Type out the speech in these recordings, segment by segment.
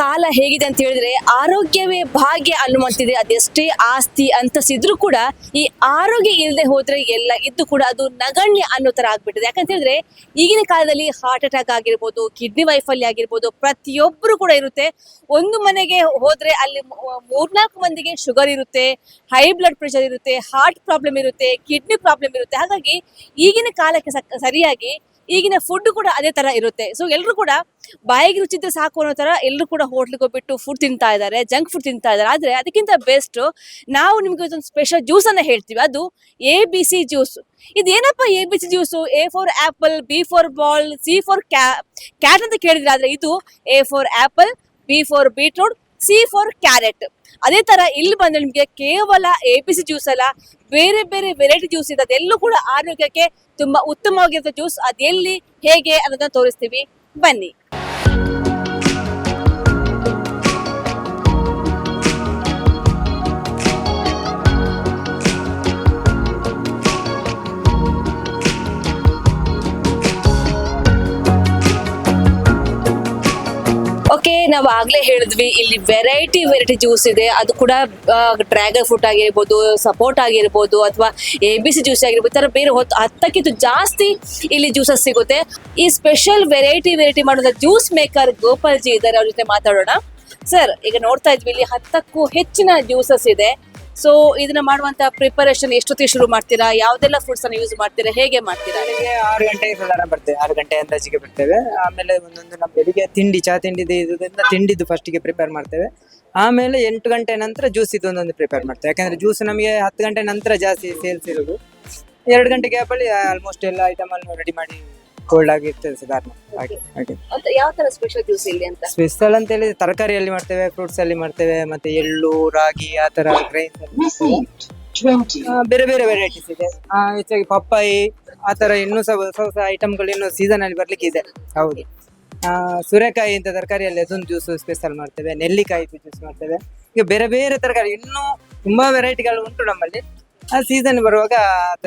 ಕಾಲ ಹೇಗಿದೆ ಅಂತ ಹೇಳಿದ್ರೆ ಆರೋಗ್ಯವೇ ಭಾಗ್ಯ ಅನ್ನುವಂತಿದೆ. ಅದೆಷ್ಟೇ ಆಸ್ತಿ ಅಂತಸಿದ್ರು ಕೂಡ ಈ ಆರೋಗ್ಯ ಇಲ್ಲದೆ ಹೋದ್ರೆ ಎಲ್ಲ ಇದ್ದು ಕೂಡ ಅದು ನಗಣ್ಯ ಅನ್ನೋ ತರ ಆಗ್ಬಿಟ್ಟಿದೆ. ಯಾಕಂತ ಹೇಳಿದ್ರೆ ಈಗಿನ ಕಾಲದಲ್ಲಿ ಹಾರ್ಟ್ ಅಟ್ಯಾಕ್ ಆಗಿರ್ಬೋದು ಕಿಡ್ನಿ ವೈಫಲ್ಯ ಆಗಿರ್ಬೋದು, ಪ್ರತಿಯೊಬ್ಬರು ಕೂಡ ಇರುತ್ತೆ. ಒಂದು ಮನೆಗೆ ಹೋದ್ರೆ ಅಲ್ಲಿ ಮೂರ್ನಾಲ್ಕು ಮಂದಿಗೆ ಶುಗರ್ ಇರುತ್ತೆ ಹೈ ಬ್ಲಡ್ ಪ್ರೆಷರ್ ಇರುತ್ತೆ ಹಾರ್ಟ್ ಪ್ರಾಬ್ಲಮ್ ಇರುತ್ತೆ ಕಿಡ್ನಿ ಪ್ರಾಬ್ಲಮ್ ಇರುತ್ತೆ. ಹಾಗಾಗಿ ಈಗಿನ ಕಾಲಕ್ಕೆ ಸರಿಯಾಗಿ ಈಗಿನ ಫುಡ್ ಕೂಡ ಅದೇ ತರ ಇರುತ್ತೆ. ಸೊ ಎಲ್ಲರೂ ಕೂಡ ಬಾಯಿಗೆ ರುಚಿದ್ರೆ ಸಾಕು ಅನ್ನೋ ತರ ಎಲ್ಲರೂ ಕೂಡ ಹೋಟ್ಲಿಗೆ ಹೋಗ್ಬಿಟ್ಟು ಫುಡ್ ತಿಂತಾ ಇದ್ದಾರೆ ಜಂಕ್ ಫುಡ್ ತಿಂತಾ ಇದ್ದಾರೆ ಆದ್ರೆ ಅದಕ್ಕಿಂತ ಬೆಸ್ಟ್ ನಾವು ನಿಮ್ಗೆ ಒಂದು ಸ್ಪೆಷಲ್ ಜ್ಯೂಸ್ ಅನ್ನ ಹೇಳ್ತೀವಿ. ಅದು ಎ ಬಿ ಸಿ ಜ್ಯೂಸ್ ಇದೇನಪ್ಪ A B C juice A for apple B for ball C for cat ಅಂತ ಕೇಳಿದ್ರೆ ಆದ್ರೆ ಇದು A for apple B for beetroot C for carrot. ಅದೇ ತರ ಇಲ್ಲಿ ಬಂದ್ರೆ ನಿಮಗೆ ಕೇವಲ ಎ ಪಿ ಸಿ ಜ್ಯೂಸ್ ಅಲ್ಲ, ಬೇರೆ ಬೇರೆ ವೆರೈಟಿ ಜ್ಯೂಸ್ ಇದೆ. ಅದೆಲ್ಲೂ ಕೂಡ ಆರೋಗ್ಯಕ್ಕೆ ತುಂಬಾ ಉತ್ತಮವಾಗಿರೋ ಜ್ಯೂಸ್ ಅದೆಲ್ಲಿ, ಹೇಗೆ ಅನ್ನೋದನ್ನ ತೋರಿಸ್ತೀವಿ. ಬನ್ನಿ. ಓಕೆ, ನಾವು ಆಗ್ಲೇ ಹೇಳಿದ್ವಿ, ಇಲ್ಲಿ ವೆರೈಟಿ ವೆರೈಟಿ ಜ್ಯೂಸ್ ಇದೆ. ಅದು ಕೂಡ ಡ್ರ್ಯಾಗನ್ ಫ್ರೂಟ್ ಆಗಿರ್ಬೋದು ಸಪೋರ್ಟ್ ಆಗಿರ್ಬೋದು, ಅಥವಾ ಎ ಬಿ ಸಿ ಜ್ಯೂಸ್ ಆಗಿರ್ಬೋದು ಥರ ಬೇರೆ ಹೊತ್ತು ಹತ್ತಕ್ಕಿಂತ ಜಾಸ್ತಿ ಇಲ್ಲಿ ಜ್ಯೂಸಸ್ ಸಿಗುತ್ತೆ. ಈ ಸ್ಪೆಷಲ್ ವೆರೈಟಿ ವೆರೈಟಿ ಮಾಡುವಂಥ ಜ್ಯೂಸ್ ಮೇಕರ್ ಗೋಪಾಲ್ ಜಿ ಇದ್ದಾರೆ, ಅವ್ರ ಜೊತೆ ಮಾತಾಡೋಣ. ಸರ್ ಈಗ ನೋಡ್ತಾ ಇದ್ವಿ, ಇಲ್ಲಿ ಹತ್ತಕ್ಕೂ ಹೆಚ್ಚಿನ ಜ್ಯೂಸಸ್ ಇದೆ. ಸೊ ಇದನ್ನ ಮಾಡುವಂತ ಪ್ರಿಪರೇಷನ್ ಎಷ್ಟೊತ್ತಿಗೆ ಶುರು ಮಾಡ್ತೀರಾ? ಯಾವ್ದೆಲ್ಲ ಫುಡ್ಸ್ ಅನ್ನ ಯೂಸ್ ಮಾಡ್ತೀರಾ? ಹೇಗೆ ಮಾಡ್ತೀರಾ? ಆರು ಗಂಟೆ ಬರ್ತೇವೆ. ಆರು ಗಂಟೆ ಅಂದಾಜಿಗೆ ಬರ್ತೇವೆ. ಆಮೇಲೆ ಒಂದೊಂದು ನಮ್ಮ ಬೆಳಿಗ್ಗೆ ತಿಂಡಿ ಚಾ ತಿಂಡಿ ಇದರಿಂದ ತಿಂಡಿದ್ದು ಫಸ್ಟಿಗೆ ಪ್ರಿಪೇರ್ ಮಾಡ್ತೇವೆ. ಆಮೇಲೆ ಎಂಟು ಗಂಟೆ ನಂತರ ಜ್ಯೂಸ್ ಇದು ಒಂದೊಂದು ಪ್ರಿಪೇರ್ ಮಾಡ್ತೇವೆ. ಯಾಕಂದ್ರೆ ಜ್ಯೂಸ್ ನಮಗೆ ಹತ್ತು ಗಂಟೆ ನಂತರ ಜಾಸ್ತಿ ಸೇಲ್ಸ್ ಇರೋದು. ಎರಡು ಗಂಟೆ ಗ್ಯಾಪಲ್ಲಿ ಆಲ್ಮೋಸ್ಟ್ ಎಲ್ಲ ಐಟಮ್ ಅನ್ನು ರೆಡಿ ಮಾಡಿ ಕೋಲ್ಡ್ ಆಗಿ ಇರ್ತದೆ ಸಾಧಾರಣ. ಹಾಗೆ ಹಾಗೆ. ಅಂತ ಯಾವ ತರ ಸ್ಪೆಷಲ್ ಜ್ಯೂಸ್ ಇಲ್ಲಿ ಅಂತ? ಸ್ಪೆಷಲ್ ಅಂತ ಹೇಳಿದ್ರೆ ತರಕಾರಿಯಲ್ಲಿ ಮಾಡ್ತೇವೆ ಫ್ರೂಟ್ಸ್ ಅಲ್ಲಿ ಮಾಡ್ತೇವೆ ಮತ್ತೆ ಎಳ್ಳು ರಾಗಿ ಆ ತರ ಗ್ರೈನ್ಸ್ ಆ, ಬೇರೆ ಬೇರೆ ವೆರೈಟೀಸ್ ಇದೆ. ಆ, ಹೆಚ್ಚಾಗಿ ಪಪ್ಪಾಯಿ ಆ ತರ ಇನ್ನೂ ಸಹ ಹೊಸ ಹೊಸ ಐಟಮ್ಗಳು ಇನ್ನೂ ಸೀಸನ್ ಅಲ್ಲಿ ಬರ್ಲಿಕ್ಕೆ ಇದೆ. ಹೌದು. ಆ, ಸೂರ್ಯಕಾಯಿ ಅಂತ ತರಕಾರಿಯಲ್ಲಿ ಅದೊಂದು ಜ್ಯೂಸ್ ಸ್ಪೆಷಲ್ ಮಾಡ್ತೇವೆ. ನೆಲ್ಲಿಕಾಯಿ ಜ್ಯೂಸ್ ಮಾಡ್ತೇವೆ. ಈಗ ಬೇರೆ ಬೇರೆ ತರಕಾರಿ ಇನ್ನೂ ತುಂಬಾ ವೆರೈಟಿಗಳು ಉಂಟು ನಮ್ಮಲ್ಲಿ. ಸೀಸನ್ ಬರುವಾಗ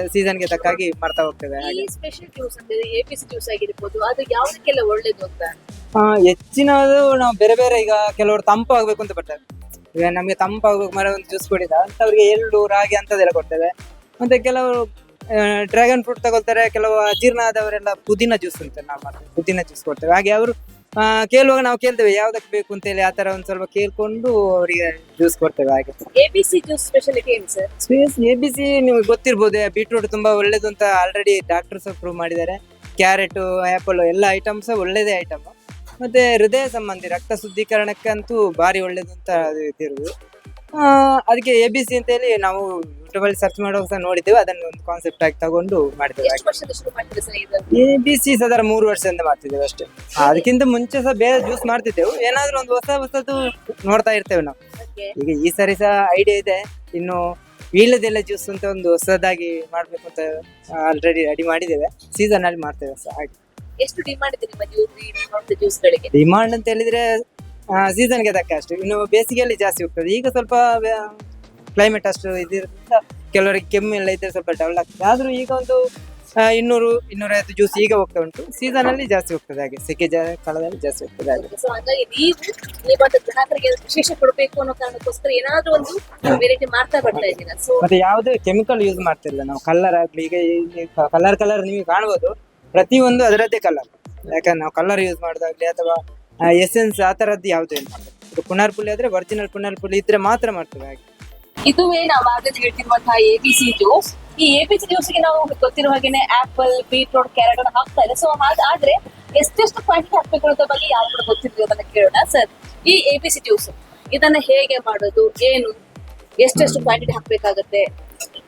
ಸೀಸನ್ಗೆ ತಕ್ಕಾಗಿ ಮಾಡ್ತಾ ಹೋಗ್ತೇವೆ ಈ ಹಾಗೆ. ಸ್ಪೆಷಲ್ ಜ್ಯೂಸ್ ಅಂದ್ರೆ ಜ್ಯೂಸ್ ಆಗಿರ್ಬೋದು ಅದು ಯಾವ್ದಕ್ಕೆಲ್ಲ ಒಳ್ಳೇದು ಅಂತ? ಆ, ಹೆಚ್ಚಿನದು ನಾವು ಬೇರೆ ಬೇರೆ ಈಗ ಕೆಲವರು ತಂಪು ಆಗ್ಬೇಕು ಅಂತ ಬರ್ತಾರೆ ಈಗ ನಮಗೆ ತಂಪು ಆಗ್ಬೇಕು ಮರ ಒಂದು ಜ್ಯೂಸ್ ಕುಡಿದ ಅಂತವ್ರಿಗೆ ಎಳ್ಳು ರಾಗಿ ಅಂತದೆಲ್ಲ ಕೊಡ್ತೇವೆ. ಮತ್ತೆ ಕೆಲವರು ಡ್ರ್ಯಾಗನ್ ಫ್ರೂಟ್ ತಗೊಳ್ತಾರೆ ಕೆಲವು ಅಜೀರ್ಣ ಆದವರೆಲ್ಲ ಪುದೀನ ಜ್ಯೂಸ್ ಅಂತ ನಾವು ಮಾಡ್ತೇವೆ ಪುದೀನ ಜ್ಯೂಸ್ ಕೊಡ್ತೇವೆ. ಹಾಗೆ ಅವರು ಕೇಳುವಾಗ ನಾವು ಕೇಳ್ತೇವೆ ಯಾವ್ದಕ್ಕೆ ಬೇಕು ಅಂತ ಹೇಳಿ ಆತರ ಒಂದ್ ಸ್ವಲ್ಪ ಕೇಳ್ಕೊಂಡು ಅವರಿಗೆ ಜ್ಯೂಸ್ ಕೊಡ್ತೇವೆ ಹಾಗೆ. ಎಬಿಸಿ ಜ್ಯೂಸ್ ಸ್ಪೆಷಾಲಿಟಿ ಏನು sir space A B C ನಿಮಗೆ ಗೊತ್ತಿರ್ಬೋದು ಬೀಟ್ರೂಟ್ ತುಂಬಾ ಒಳ್ಳೇದು ಅಂತ ಆಲ್ರೆಡಿ ಡಾಕ್ಟರ್ಸ್ ಪ್ರೂವ್ ಮಾಡಿದ್ದಾರೆ. ಕ್ಯಾರೆಟ್ ಆಪಲ್ ಎಲ್ಲ ಐಟಮ್ಸ್ ಒಳ್ಳೇದೇ ಐಟಮ್ ಮತ್ತೆ ಹೃದಯ ಸಂಬಂಧಿ ರಕ್ತ ಶುದ್ಧೀಕರಣಕ್ಕಂತೂ ಭಾರಿ ಒಳ್ಳೇದು ಅಂತ ಇರುವುದು ಅದಕ್ಕೆ ಎ ಬಿ ಸಿ ಅಂತ ಹೇಳಿ ನಾವು ಯೂಟ್ಯೂಬ್ ಅಲ್ಲಿ ಸರ್ಚ್ ಮಾಡುವಾಗ ಸಹ ನೋಡಿದ್ದೇವೆ. ಅದನ್ನು ಒಂದು ಕಾನ್ಸೆಪ್ಟ್ ಆಗಿ ತಗೊಂಡು ಮಾಡಿದ್ದೇವೆ. ಎಷ್ಟು ವರ್ಷದ ಶುರು ಮಾಡ್ತೀರಿ ಸರ್ ಇದು? ಎ ಬಿ ಸಿ ಸದಾರ ಮೂರು ವರ್ಷದಿಂದ ಮಾಡ್ತಿದ್ದೇವೆ ಅಷ್ಟೇ. ಅದಕ್ಕಿಂತ ಮುಂಚೆ ಸಹ ಬೇರೆ ಜ್ಯೂಸ್ ಮಾಡ್ತಿದ್ದೆವು. ಏನಾದ್ರೂ ಒಂದು ಹೊಸ ಹೊಸದು ನೋಡ್ತಾ ಇರ್ತೇವೆ ನಾವು. ಈಗ ಈ ಸರಿ ಸಹ ಐಡಿಯಾ ಇದೆ. ಇನ್ನು ವೀಳ್ಯದೆಲೆ ಜ್ಯೂಸ್ ಅಂತ ಒಂದು ಹೊಸದಾಗಿ ಮಾಡ್ಬೇಕು ಅಂತ ಆಲ್ರೆಡಿ ರೆಡಿ ಮಾಡಿದ್ದೇವೆ. ಸೀಸನ್ ಅಲ್ಲಿ ಮಾಡ್ತೇವೆ ಸಹ ಹಾಗೆ. ಎಷ್ಟು ಡಿಮಾಂಡ್ ಇದೆ ನಿಮ್ಮ ಜ್ಯೂಸ್ ನಿಮ್ಮ ಜ್ಯೂಸ್ ಗಳಿಗೆ? ಡಿಮಾಂಡ್ ಅಂತ ಹೇಳಿದ್ರೆ ಸೀಸನ್ಗೆ ತಕ್ಕ ಅಷ್ಟು. ಇನ್ನು ಬೇಸಿಗೆಯಲ್ಲಿ ಜಾಸ್ತಿ ಹೋಗ್ತದೆ. ಈಗ ಸ್ವಲ್ಪ ಕ್ಲೈಮೇಟ್ ಅಷ್ಟು ಇದಿರೋದ್ರಿಂದ ಕೆಲವರಿಗೆ ಕೆಮ್ಮು ಎಲ್ಲ ಇದ್ರೆ ಸ್ವಲ್ಪ ಡಲ್ ಆಗ್ತದೆ. ಆದರೂ ಈಗ ಒಂದು ಇನ್ನೂರು ಇನ್ನೂರೈವತ್ತು ಜ್ಯೂಸ್ ಈಗ ಹೋಗ್ತಾ ಉಂಟು. ಸೀಸನ್ ಅಲ್ಲಿ ಜಾಸ್ತಿ ಹೋಗ್ತದೆ ಹಾಗೆ. ಸೆಕೆ ಜಾ ಕಾಲದಲ್ಲಿ ಜಾಸ್ತಿ ಹೋಗ್ತದೆ ಹಾಗೆ. ಸೊ ಹಾಗಾಗಿ ನೀವು ಗ್ರಾಹಕರಿಗೆ ವಿಶೇಷ ಕೊಡಬೇಕು ಅನ್ನೋ ಕಾರಣಕ್ಕೋಸ್ಕರ ಏನಾದ್ರೂ ಒಂದು ವೆರೈಟಿ ಮಾಡ್ತಾ ಬರ್ತಾ ಇದ್ದೀರಾ? ಸೊ ಮತ್ತೆ ಯಾವುದೇ ಕೆಮಿಕಲ್ ಯೂಸ್ ಮಾಡ್ತಿಲ್ಲ ನಾವು. ಕಲರ್ ಆಗ್ಲಿ ಈಗ ಕಲರ್ ಕಲರ್ ನೀವು ಕಾಣ್ಬೋದು. ಪ್ರತಿಯೊಂದು ಅದರದ್ದೇ ಕಲರ್ ಯಾಕಂದ್ರೆ ನಾವು ಕಲರ್ ಯೂಸ್ ಮಾಡೋದಾಗ್ಲಿ ಅಥವಾ ಎಸೆನ್ಸ್ ಆ ತರದ್ದು ಯಾವ್ದು ಇಲ್ಲ. ಇದು ಪುನರ್ ಪುಲಿ ಆದ್ರೆ ಒರಿಜಿನಲ್ ಪುನರ್ ಪುಲಿ ಇದ್ರೆ ಮಾತ್ರ ಮಾಡ್ತೇವೆ ಹಾಗೆ. ಇದುವೇ ನಾವು ಆಗಲೇ ಹೇಳ್ತಿರುವಂತಹ ಎ ಬಿ ಸಿ ಜ್ಯೂಸ್ ಈ ಎ ಬಿ ಸಿ ಜ್ಯೂಸ್ಗೆ ನಾವು ಗೊತ್ತಿರೋ ಹಾಗೇನೆ ಆಪಲ್ ಬೀಟ್ರೂಟ್ ಕ್ಯಾರೆಟ್ ಅನ್ನು ಹಾಕ್ತಾ ಇದೆ ಸೊ ಆದ್ರೆ ಎಷ್ಟೆಷ್ಟು ಕ್ವಾಂಟಿಟಿ ಹಾಕ್ಬೇಕು ಅನ್ನೋದ್ರ ಬಗ್ಗೆ ಯಾರು ಕೂಡ ಗೊತ್ತಿರ್ತೀವಿ ಅದನ್ನ ಕೇಳೋಣ. ಸರ್ ಈ ಎ ಬಿ ಸಿ ಜ್ಯೂಸ್ ಇದನ್ನ ಹೇಗೆ ಮಾಡೋದು? ಏನು? ಎಷ್ಟೆಷ್ಟು ಕ್ವಾಂಟಿಟಿ ಹಾಕ್ಬೇಕಾಗತ್ತೆ?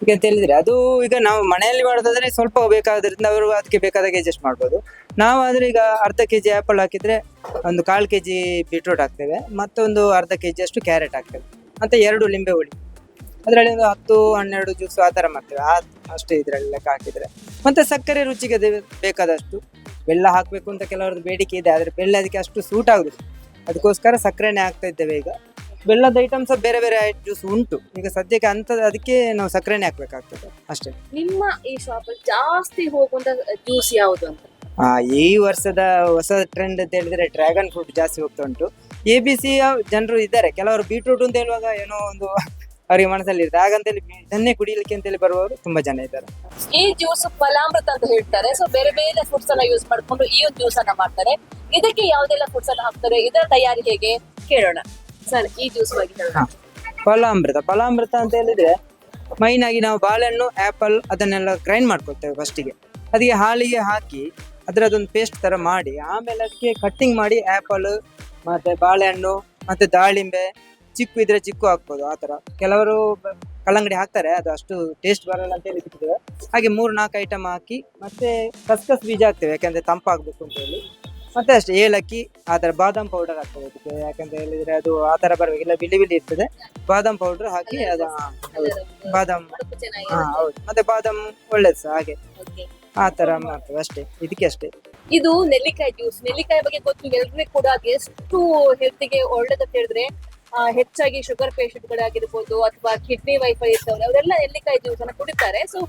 ಈಗ ಅಂತ ಹೇಳಿದ್ರೆ ಅದು ಈಗ ನಾವು ಮನೆಯಲ್ಲಿ ಮಾಡೋದಾದ್ರೆ ಸ್ವಲ್ಪ ಬೇಕಾದ್ರಿಂದ ಅವರು ಅದಕ್ಕೆ ಬೇಕಾದಾಗ ಅಡ್ಜಸ್ಟ್ ಮಾಡ್ಬೋದು. ನಾವು ಆದ್ರೆ ಈಗ ಅರ್ಧ ಕೆ ಜಿ ಆಪಲ್ ಹಾಕಿದ್ರೆ ಒಂದು ಕಾಲು ಕೆಜಿ ಬೀಟ್ರೂಟ್ ಹಾಕ್ತೇವೆ, ಮತ್ತೊಂದು ಅರ್ಧ ಕೆಜಿ ಅಷ್ಟು ಕ್ಯಾರೆಟ್ ಹಾಕ್ತೇವೆ, ಮತ್ತೆ ಎರಡು ಲಿಂಬೆ ಹುಳಿ. ಅದರಲ್ಲಿ ಒಂದು ಹತ್ತು, ಹನ್ನೆರಡು ಜ್ಯೂಸು ಆ ಥರ ಮಾಡ್ತೇವೆ, ಆ ಅಷ್ಟೇ ಇದರಲ್ಲಿ ಲೆಕ್ಕ ಹಾಕಿದ್ರೆ. ಮತ್ತೆ ಸಕ್ಕರೆ ರುಚಿಗೆ ಬೇಕಾದಷ್ಟು ಬೆಲ್ಲ ಹಾಕಬೇಕು ಅಂತ ಕೆಲವರದ್ದು ಬೇಡಿಕೆ ಇದೆ, ಆದರೆ ಬೆಲ್ಲ ಅದಕ್ಕೆ ಅಷ್ಟು ಸೂಟ್ ಆಗುದಿಲ್ಲ. ಅದಕ್ಕೋಸ್ಕರ ಸಕ್ಕರೆನೇ ಹಾಕ್ತಾ ಇದ್ದೇವೆ ಈಗ. ಬೆಲ್ಲದ ಐಟಮ್ಸ್ ಬೇರೆ ಬೇರೆ ಜ್ಯೂಸ್ ಉಂಟು. ಈಗ ಸದ್ಯಕ್ಕೆ ಅಂತ, ಅದಕ್ಕೆ ನಾವು ಸಕ್ಕರೆನೇ ಹಾಕ್ಬೇಕಾಗ್ತದೆ, ಅಷ್ಟೇ. ನಿಮ್ಮ ಈ ಶಾಪ್ ಜಾಸ್ತಿ ಹೋಗುವಂತ ಜ್ಯೂಸ್ ಯಾವುದು ಅಂತ? ಆ, ಈ ವರ್ಷದ ಹೊಸ ಟ್ರೆಂಡ್ ಅಂತ ಹೇಳಿದ್ರೆ ಡ್ರ್ಯಾಗನ್ ಫ್ರೂಟ್ ಜಾಸ್ತಿ ಹೋಗ್ತಾ ಉಂಟು. ಎ ಬಿ ಸಿ ಜನರು ಇದ್ದಾರೆ. ಕೆಲವರು ಬೀಟ್ರೂಟ್ ಅಂತ ಹೇಳುವಾಗ ಏನೋ ಒಂದು ಅವರಿಗೆ ಮನಸ್ಸಲ್ಲಿ ಇರುತ್ತೆ ಹಾಗಂತೇಳಿ ಇದನ್ನೇ ಕುಡಿಲಿಕ್ಕೆ ಅಂತೇಳಿ ಬರುವವರು ತುಂಬಾ ಜನ ಇದ್ದಾರೆ. ಈ ಜ್ಯೂಸ್ ಫಲಾಮೃತ ಅಂತ ಹೇಳ್ತಾರೆ. ಸೊ ಬೇರೆ ಬೇರೆ ಫುಡ್ಸ್ ಅನ್ನ ಯೂಸ್ ಮಾಡ್ಕೊಂಡು ಈ ಒಂದು ಜ್ಯೂಸ್ ಅನ್ನ ಮಾಡ್ತಾರೆ. ಇದಕ್ಕೆ ಯಾವ್ದೆಲ್ಲ ಫುಡ್ಸ್ ಅನ್ನ ಹಾಕ್ತಾರೆ? ಇದರ ತಯಾರಿ ಹೇಗೆ? ಕೇಳೋಣ. ಸರ್ ಈ ಜ್ಯೂಸ್ ಬಗ್ಗೆ ಹೇಳೋಣ. ಹಾ. ಫಲಾಮೃತ. ಫಲಾಮೃತ ಅಂತ ಹೇಳಿದ್ರೆ ಮೈನ್ ಆಗಿ ನಾವು ಬಾಳೆಹಣ್ಣು ಆಪಲ್ ಅದನ್ನೆಲ್ಲ ಗ್ರೈಂಡ್ ಮಾಡ್ಕೊಳ್ತೇವೆ ಫಸ್ಟಿಗೆ ಅದಕ್ಕೆ ಹಾಲಿಗೆ ಹಾಕಿ ಅದರದೊಂದು ಪೇಸ್ಟ್ ತರ ಮಾಡಿ ಆಮೇಲೆ ಅದಕ್ಕೆ ಕಟ್ಟಿಂಗ್ ಮಾಡಿ ಆಪಲ್ ಮತ್ತೆ ಬಾಳೆಹಣ್ಣು ಮತ್ತೆ ದಾಳಿಂಬೆ ಚಿಕ್ಕು ಇದ್ರೆ ಚಿಕ್ಕು ಹಾಕ್ಬೋದು ಆ ಕೆಲವರು ಕಲ್ಲಂಗಡಿ ಹಾಕ್ತಾರೆ ಅದು ಅಷ್ಟು ಟೇಸ್ಟ್ ಬರಲ್ಲ ಅಂತ ಹೇಳಿ ಬಿಟ್ಟಿದ್ದೇವೆ ಹಾಗೆ ಮೂರ್ ನಾಲ್ಕು ಐಟಮ್ ಹಾಕಿ ಮತ್ತೆ ಕಸ್ಕಸ್ ಬೀಜ ಹಾಕ್ತೇವೆ ಯಾಕಂದ್ರೆ ತಂಪಾಗ್ಬೇಕು ಅಂತ ಹೇಳಿ. ಮತ್ತೆ ಅಷ್ಟೇ ಏಲಕ್ಕಿ ಆ ತರ ಬಾದಾಮ್ ಪೌಡರ್ ಹಾಕ್ತೇವೆ ಅದಕ್ಕೆ ಯಾಕಂತ ಹೇಳಿದ್ರೆ ಅದು ಆ ತರ ಬರಬೇಕಿಲ್ಲ ಬಿಳಿ ಬಿಳಿ ಇರ್ತದೆ. ಬಾದಾಮ್ ಪೌಡರ್ ಹಾಕಿ ಅದು. ಬಾದಾಮ್ ಹಾ ಹೌದು. ಮತ್ತೆ ಬಾದಾಮ್ ಒಳ್ಳೇದು ಸಹ ಹಾಗೆ. ಆ ತರ ಮಾಡ್ತೇವೆ ಅಷ್ಟೇ ಇದಕ್ಕೆ ಅಷ್ಟೇ. ಇದು ನೆಲ್ಲಿಕಾಯಿ ಜ್ಯೂಸ್. ನೆಲ್ಲಿಕಾಯಿ ಬಗ್ಗೆ ಗೊತ್ತು ಎಲ್ರಿಗೂ ಕೂಡ ಎಷ್ಟು ಎಷ್ಟು ಹೆಲ್ತಿಗೆ ಒಳ್ಳೇದಂತ ಹೇಳಿದ್ರೆ ಆ, ಹೆಚ್ಚಾಗಿ ಶುಗರ್ ಪೇಷಂಟ್ ಗಳಾಗಿರ್ಬೋದು ಅಥವಾ ಕಿಡ್ನಿ ವೈಫೈ ಇರ್ತವ್ರೆ ಅವರೆಲ್ಲ ನೆಲ್ಲಿಕಾಯಿ ಜ್ಯೂಸ್ ಅನ್ನ ಕುಡಿತಾರೆ. ಸೊ